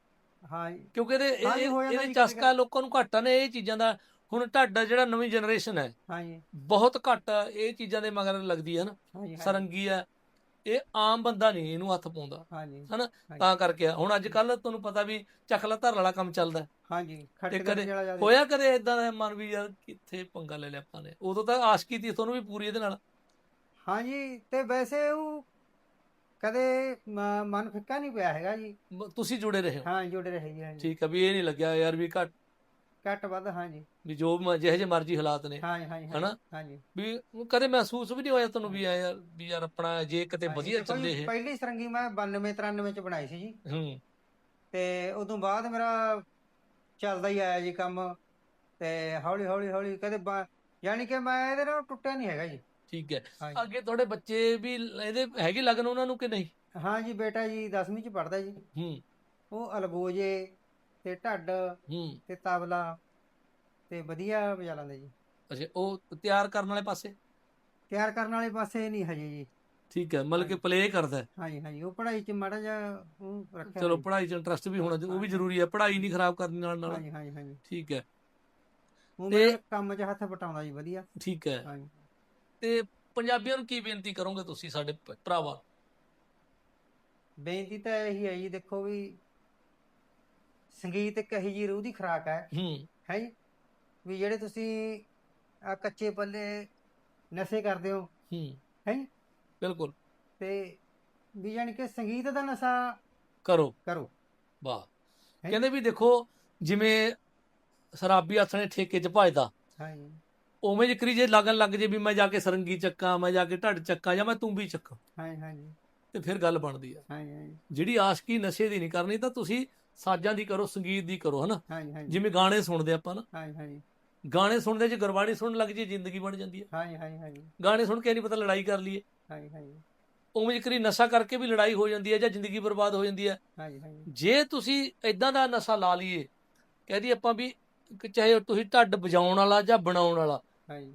S1: ਹਾਂ ਜੀ।
S2: ਕਿਉਂਕਿ ਇਹਦੇ ਇਹ-
S1: ਹਾਂਜੀ, ਹੋ ਜਾਂਦਾ
S2: ਇਹਦੇ
S1: ਜੀ,
S2: ਚਸਕਾ ਲੋਕਾਂ ਨੂੰ ਘੱਟ ਨੇ ਇਹ ਚੀਜ਼ਾਂ ਦਾ। ਹੁਣ ਢਾਡਾ ਜਿਹੜਾ ਨਵੀਂ ਜਨਰੇਸ਼ਨ ਹੈ।
S1: ਹਾਂ ਜੀ।
S2: ਬਹੁਤ ਘੱਟ ਇਹ ਚੀਜ਼ਾਂ ਦੇ ਮਗਰ ਲੱਗਦੀ ਹੈ ਨਾ।
S1: ਹਾਂ ਜੀ
S2: ਸਰੰਗੀ ਹੈ ਇਹ ਆਮ ਬੰਦਾ ਨਹੀਂ ਇਹਨੂੰ ਹੱਥ ਪਾਉਂਦਾ।
S1: ਹਾਂ ਜੀ
S2: ਹਨਾ ਤਾਂ ਕਰਕੇ ਆ। ਹੁਣ ਅੱਜ ਕੱਲ ਤੁਹਾਨੂੰ ਪਤਾ ਵੀ ਚਖਲਾ ਧਰ ਵਾਲਾ ਕੰਮ ਚੱਲਦਾ। ਹੈ।
S1: ਹਾਂ ਜੀ ਖੱਟੇ
S2: ਤੇ
S1: ਦਾ
S2: ਕਦੇ
S1: ਜਿਹੜਾ ਜ਼ਿਆਦਾ
S2: ਹੋਇਆ ਕਦੇ ਇਦਾਂ ਦਾ ਮਨ ਵੀ ਯਾਰ ਕਿੱਥੇ ਪੰਗਾ ਲੈ ਲਿਆ ਆਪਾਂ ਨੇ? ਉਦੋਂ ਤਾਂ ਆਸ਼ਕੀ ਤੀ ਤੁਹਾਨੂੰ ਵੀ ਪੂਰੀ ਇਹਦੇ ਨਾਲ।
S1: ਹਾਂ ਜੀ ਤੇ ਵੈਸੇ ਉਹ ਕਦੇ ਮ- ਮਨ ਫਿੱਕਾ ਨਹੀਂ ਪਿਆ ਹੈਗਾ ਜੀ।
S2: ਬ- ਤੁਸੀਂ ਜੁੜੇ ਰਹੇ ਹੋ?
S1: ਹਾਂ ਜੁੜੇ ਰਹੇ ਜੀ ਹਾਂ
S2: ਠੀਕ ਆ ਵੀ ਇਹ ਨਹੀਂ ਲੱਗਿਆ ਯਾਰ ਵੀ ਘੱਟ
S1: ਘੱਟ ਵੱਧ ਹਾਂ ਜੀ
S2: ਵੀ ਜੋ ਮ- ਜਿਹੇ ਜਿਹੇ ਮਰਜ਼ੀ ਹਾਲਾਤ ਨੇ
S1: ਹਾਂ ਜੀ ਹਾਂ ਜੀ ਹਾਂ
S2: ਹਨਾ?
S1: ਜੀ, ਹਾਂ ਜੀ
S2: ਵੀ ਕਦੇ ਮਹਿਸੂਸ ਵੀ ਨਹੀਂ ਹੋਇਆ ਤੁਹਾਨੂੰ ਵੀ ਯਾਰ ਵੀ ਯਾਰ ਆਪਣਾ ਜੇ ਕਿਤੇ ਵਧੀਆ
S1: ਦੇਖੋ ਜੀ,
S2: ਚੱਲੇ ਇਹ।
S1: ਪਹਿਲੀ ਸਰੰਗੀ ਮੈਂ 92 93 ਚ ਬਣਾਈ ਸੀ ਜੀ।
S2: ਹੂੰ।
S1: ਤੇ ਉਦੋਂ ਬਾਅਦ ਮੇਰਾ ਚੱਲਦਾ ਹੀ ਆਇਆ ਜੀ ਕੰਮ ਤੇ ਹੌਲੀ ਹੌਲੀ ਹੌਲੀ ਕਦੇ ਬਾ- ਯਾਨੀ ਕਿ ਮੈਂ ਇਹਦੇ ਨਾਲ ਟੁੱਟਿਆ ਨਹੀਂ ਹੈਗਾ ਜੀ।
S2: ਠੀਕ ਹੈ। ਅੱਗੇ ਤੁਹਾਡੇ ਬੱਚੇ ਵੀ ਇਹਦੇ ਹੈਗੇ ਲੱਗਣ ਉਹਨਾਂ ਨੂੰ ਕਿ ਨਹੀਂ?
S1: ਹਾਂ ਜੀ ਬੇਟਾ ਜੀ 10ਵੀਂ ਚ ਪੜਦਾ ਜੀ।
S2: ਹੂੰ।
S1: ਉਹ ਅਲਗੋਜੇ ਤੇ ਢੱਡ
S2: ਹੂੰ।
S1: ਤੇ ਤਬਲਾ ਤੇ ਵਧੀਆ ਵਜਾ ਲੈਂਦਾ ਜੀ।
S2: ਅੱਛਾ ਉਹ ਤਿਆਰ ਕਰਨ ਵਾਲੇ ਪਾਸੇ?
S1: ਤਿਆਰ ਕਰਨ ਵਾਲੇ ਪਾਸੇ ਨਹੀਂ ਹਜੇ ਜੀ।
S2: ਠੀਕ ਹੈ ਮਤਲਬ ਕਿ ਪਲੇ ਕਰਦਾ ਹੈ।
S1: ਹਾਂਜੀ ਹਾਂਜੀ ਉਹ ਪੜ੍ਹਾਈ 'ਚ ਮਾੜਾ ਜਿਹਾ ਉਹ ਰੱਖਿਆ
S2: ਚਲੋ
S1: ਹੋਇਆ।
S2: ਪੜ੍ਹਾਈ 'ਚ ਇੰਟਰਸਟ ਵੀ ਹੋਣਾ ਉਹ ਵੀ ਜ਼ਰੂਰੀ ਹੈ ਪੜ੍ਹਾਈ ਨਹੀਂ ਖਰਾਬ ਕਰਨੀ ਨਾਲ ਨਾਲ।
S1: ਹਾਂਜੀ ਹਾਂਜੀ ਹਾਂਜੀ।
S2: ਠੀਕ ਹੈ।
S1: ਉਹ
S2: ਤੇ-
S1: ਮੇਰਾ ਕੰਮ 'ਚ ਹੱਥ ਵਟਾਉਂਦਾ ਜੀ ਵਧੀਆ।
S2: ਠੀਕ ਹੈ।
S1: ਹਾਂਜੀ।
S2: ਤੇ ਪੰਜਾਬੀਆਂ ਨੂੰ ਕੀ ਬੇਨਤੀ ਕਰੋਗੇ ਤੁਸੀਂ ਸਾਡੇ ਭ- ਭਰਾਵਾਂ
S1: ਬੇਨਤੀ ਤਾਂ ਇਹੀ ਹੈ ਜੀ ਦੇਖੋ ਵੀ ਸੰਗੀਤ ਇੱਕ ਇਹੀ ਜੀ ਰੂਹ ਦੀ ਖੁਰਾਕ ਹੈ।
S2: ਹੂੰ।
S1: ਹੈ ਜੀ? ਵੀ ਜਿਹੜੇ ਤੁਸੀਂ ਆ ਕੱਚੇ ਪੱਲੇ ਨਸ਼ੇ ਕਰਦੇ ਹੋ।
S2: ਹੂੰ।
S1: ਹੈ ਜੀ?
S2: ਬਿਲਕੁਲ।
S1: ਤੇ ਵੀ ਯਾਨੀ ਕਿ ਸੰਗੀਤ ਦਾ ਨਸ਼ਾ
S2: ਕਰੋ।
S1: ਕਰੋ।
S2: ਵਾਹ।
S1: ਹੈਂ?
S2: ਕਹਿੰਦੇ ਵੀ ਦੇਖੋ ਜਿਵੇਂ ਸ਼ਰਾਬੀ ਆਥਣੇ ਠੇਕੇ 'ਚ ਭਜਦਾ।
S1: ਹਾਂਜੀ
S2: ਉਵੇਂ ਜਿਕਰੀ ਜੇ ਲੱਗਣ ਲੱਗ ਜੇ ਵੀ ਮੈਂ ਜਾ ਕੇ ਸਰੰਗੀ ਚੱਕਾਂ ਮੈਂ ਜਾ ਕੇ ਢੱਡ ਚੱਕਾਂ ਜਾਂ ਮੈਂ ਤੂੰਬੀ ਚੱਕਾਂ।
S1: ਹਾਂਜੀ ਹਾਂਜੀ
S2: ਤੇ ਫਿਰ ਗੱਲ ਬਣਦੀ ਆ।
S1: ਹਾਂਜੀ ਹਾਂਜੀ
S2: ਜਿਹੜੀ ਆਸ਼ਕੀ ਨਸ਼ੇ ਦੀ ਨਹੀਂ ਕਰਨੀ ਤਾਂ ਤੁਸੀਂ ਸਾਜ਼ਾਂ ਦੀ ਕਰੋ ਸੰਗੀਤ ਦੀ ਕਰੋ ਹਨਾ?
S1: ਹਾਂਜੀ ਹਾਂਜੀ।
S2: ਜਿਵੇਂ ਗਾਣੇ ਸੁਣਦੇ ਆਪਾਂ ਨਾ।
S1: ਹਾਂਜੀ ਹਾਂਜੀ।
S2: ਗਾਣੇ ਸੁਣਦੇ ਜੇ ਗੁਰਬਾਣੀ ਸੁਣਨ ਲੱਗ ਜੇ ਜ਼ਿੰਦਗੀ ਬਣ ਜਾਂਦੀ ਹੈ।
S1: ਹਾਂਜੀ ਹਾਂਜੀ ਹਾਂਜੀ।
S2: ਗਾਣੇ ਸੁਣ ਕੇ ਨਹੀਂ ਪਤਾ ਲੜਾਈ ਕਰ ਲਈਏ।
S1: ਹਾਂਜੀ ਹਾਂਜੀ।
S2: ਉਵੇਂ ਜਿਕਰੀ ਨਸ਼ਾ ਕਰਕੇ ਵੀ ਲੜਾਈ ਹੋ ਜਾਂਦੀ ਹੈ ਜਾਂ ਜ਼ਿੰਦਗੀ ਬਰਬਾਦ ਹੋ ਜਾਂਦੀ ਹੈ।
S1: ਹਾਂਜੀ ਹਾਂਜੀ।
S2: ਜੇ ਤੁਸੀਂ ਇਦਾਂ ਦਾ ਨਸ਼ਾ ਲਾ ਲਈਏ ਕਹਦੀ ਆਪਾਂ ਵੀ ਚਾਹੇ ਤੁਸੀਂ ਢੱਡ ਵਜਾਉਣ ਵਾਲਾ ਜਾਂ ਬਣਾਉਣ ਵਾਲਾ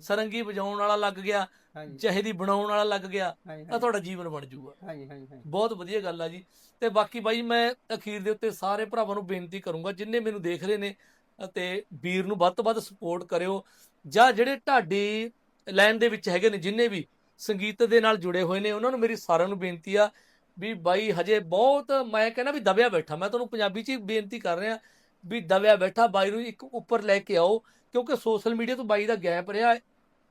S2: ਸਰੰਗੀ ਵਜਾਉਣ ਵਾਲਾ ਲੱਗ ਗਿਆ
S1: ਹਾਂਜੀ।
S2: ਚਾਹੇ ਦੀ ਬਣਾਉਣ ਵਾਲਾ ਲੱਗ ਗਿਆ ਤਾਂ ਤੁਹਾਡਾ ਜੀਵਨ ਬਣ ਜਾਊਗਾ।
S1: ਹਾਂਜੀ ਹਾਂਜੀ ਹਾਂਜੀ।
S2: ਬਹੁਤ ਵਧੀਆ ਗੱਲ ਆ ਜੀ। ਤੇ ਬਾਕੀ ਬਾਈ ਮੈਂ ਅਖੀਰ ਦੇ ਉੱਤੇ ਸਾਰੇ ਭਰਾਵਾਂ ਨੂੰ ਬੇਨਤੀ ਕਰੂੰਗਾ ਜਿੰਨੇ ਮੈਨੂੰ ਦੇਖ ਰਹੇ ਨੇ ਅਤੇ ਵੀਰ ਨੂੰ ਵੱਧ ਤੋਂ ਵੱਧ ਸਪੋਰਟ ਕਰਿਓ। ਜਾਂ ਜਿਹੜੇ ਢਾਡੀ ਲਾਈਨ ਦੇ ਵਿੱਚ ਹੈਗੇ ਨੇ ਜਿੰਨੇ ਵੀ ਸੰਗੀਤ ਦੇ ਨਾਲ ਜੁੜੇ ਹੋਏ ਨੇ ਉਹਨਾਂ ਨੂੰ ਮੇਰੀ ਸਾਰਿਆਂ ਨੂੰ ਬੇਨਤੀ ਆ ਵੀ ਬਾਈ ਹਜੇ ਬਹੁਤ ਮੈਂ ਕਹਿੰਦਾ ਵੀ ਦਬਿਆ ਬੈਠਾ। ਮੈਂ ਤੁਹਾਨੂੰ ਪੰਜਾਬੀ 'ਚ ਹੀ ਬੇਨਤੀ ਕਰ ਰਿਹਾ ਵੀ ਦਬਿਆ ਬੈਠਾ ਬਾਈ ਨੂੰ ਇੱਕ ਉੱਪਰ ਲੈ ਕੇ ਆਓ। ਕਿਉਂਕਿ ਸੋਸ਼ਲ ਮੀਡੀਆ ਤੋਂ ਬਾਈ ਦਾ ਗੈਪ ਰਿਹਾ ਹੈ।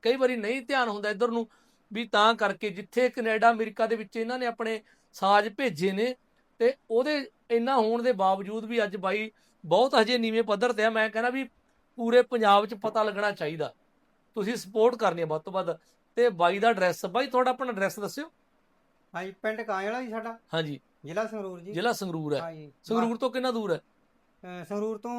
S2: ਕਈ ਵਾਰੀ ਨਹੀਂ ਧਿਆਨ ਹੁੰਦਾ ਇੱਧਰ ਨੂੰ ਵੀ ਤਾਂ ਕਰਕੇ ਜਿੱਥੇ ਕੈਨੇਡਾ ਅਮਰੀਕਾ ਦੇ ਵਿੱਚ ਇਹਨਾਂ ਨੇ ਆਪਣੇ ਸਾਜ਼ ਭੇਜੇ ਨੇ ਤੇ ਉਹਦੇ ਇੰਨਾ ਹੋਣ ਦੇ ਬਾਵਜੂਦ ਵੀ ਅੱਜ ਬਾਈ ਬਹੁਤ ਹਜੇ ਨੀਵੇਂ ਪੱਧਰ ਤੇ ਆ। ਮੈਂ ਕਹਿੰਦਾ ਵੀ ਪੂਰੇ ਪੰਜਾਬ 'ਚ ਪਤਾ ਲੱਗਣਾ ਚਾਹੀਦਾ। ਤੁਸੀਂ ਸਪੋਰਟ ਕਰਨੀ ਹੈ ਵੱਧ ਤੋਂ ਵੱਧ। ਤੇ ਬਾਈ ਦਾ ਐਡਰੈਸ ਬਾਈ ਤੁਹਾਡਾ ਆਪਣਾ ਐਡਰੈਸ ਦੱਸਿਓ।
S1: ਹਾਂਜੀ ਪਿੰਡ ਕਾਂਜਲਾ ਜੀ ਸਾਡਾ।
S2: ਹਾਂਜੀ।
S1: ਜ਼ਿਲ੍ਹਾ ਸੰਗਰੂਰ ਜੀ।
S2: ਜ਼ਿਲ੍ਹਾ ਸੰਗਰੂਰ ਹੈ। ਸੰਗਰੂਰ ਤੋਂ ਕਿੰਨਾ ਦੂਰ ਹੈ?
S1: ਸੰਗਰੂਰ ਤੋਂ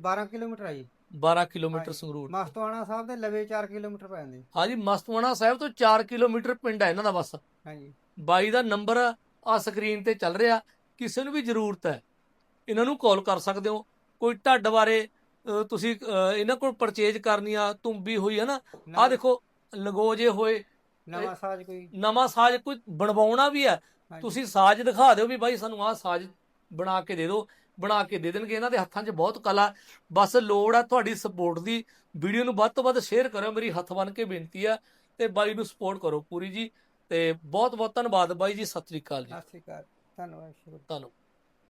S1: 12 ਕਿਲੋਮੀਟਰ ਹੈ ਜੀ।
S2: 12 ਕਿਲੋਮੀਟਰ। ਸੰਗਰੂਰ
S1: ਮਸਤਵਾਣਾ ਸਾਹਿਬ ਦੇ ਲਵੇ 4 ਕਿਲੋਮੀਟਰ ਪੈ ਜਾਂਦੇ।
S2: ਹਾਂਜੀ ਮਸਤਵਾਣਾ ਸਾਹਿਬ ਤੋਂ 4 ਕਿਲੋਮੀਟਰ ਪਿੰਡ ਹੈ ਇਹਨਾਂ ਦਾ ਬਸ।
S1: ਹਾਂਜੀ।
S2: ਬਾਈ ਦਾ ਨੰਬਰ ਆ ਸਕਰੀਨ ਤੇ ਚੱਲ ਰਿਹਾ। ਕਿਸੇ ਨੂੰ ਵੀ ਜ਼ਰੂਰਤ ਹੈ ਇਹਨਾਂ ਨੂੰ ਕਾਲ ਕਰ ਸਕਦੇ ਹੋ। ਕੋਈ ਢੱਡ ਬਾਰੇ ਤੁਸੀਂ ਇਹਨਾਂ ਕੋਲ ਪਰਚੇਜ ਕਰਨੀ ਆ ਤੁੰਬੀ ਹੋਈ ਹੈ ਨਾ ਆ ਦੇਖੋ ਲਗੋਜੇ ਹੋਏ।
S1: ਨਵਾਂ ਸਾਜ ਕੋਈ
S2: ਨਵਾਂ ਸਾਜ਼ ਕੋਈ ਬਣਵਾਉਣਾ ਵੀ ਹੈ। ਤੁਸੀਂ ਸਾਜ਼ ਦਿਖਾ ਦਿਓ ਵੀ ਬਾਈ ਸਾਨੂੰ ਆਹ ਸਾਜ਼ ਬਣਾ ਕੇ ਦੇ ਦਿਓ। ਬਣਾ ਕੇ ਦੇ ਦੇਣਗੇ। ਇਹਨਾਂ ਦੇ ਹੱਥਾਂ 'ਚ ਬਹੁਤ ਕਲਾ। ਬਸ ਲੋੜ ਆ ਤੁਹਾਡੀ ਸਪੋਰਟ ਦੀ। ਵੀਡੀਓ ਨੂੰ ਵੱਧ ਤੋਂ ਵੱਧ ਸ਼ੇਅਰ ਕਰਿਓ। ਮੇਰੀ ਹੱਥ ਬੰਨ ਕੇ ਬੇਨਤੀ ਆ ਤੇ ਬਾਈ ਨੂੰ ਸਪੋਰਟ ਕਰੋ ਪੂਰੀ ਜੀ। ਤੇ ਬਹੁਤ ਬਹੁਤ ਧੰਨਵਾਦ ਬਾਈ ਜੀ। ਸਤਿ ਸ੍ਰੀ ਅਕਾਲ ਜੀ।
S1: ਸਤਿ ਸ਼੍ਰੀ ਅਕਾਲ। ਧੰਨਵਾਦ ਸ਼ੁਕਰ।
S2: ਤੁਹਾਨੂੰ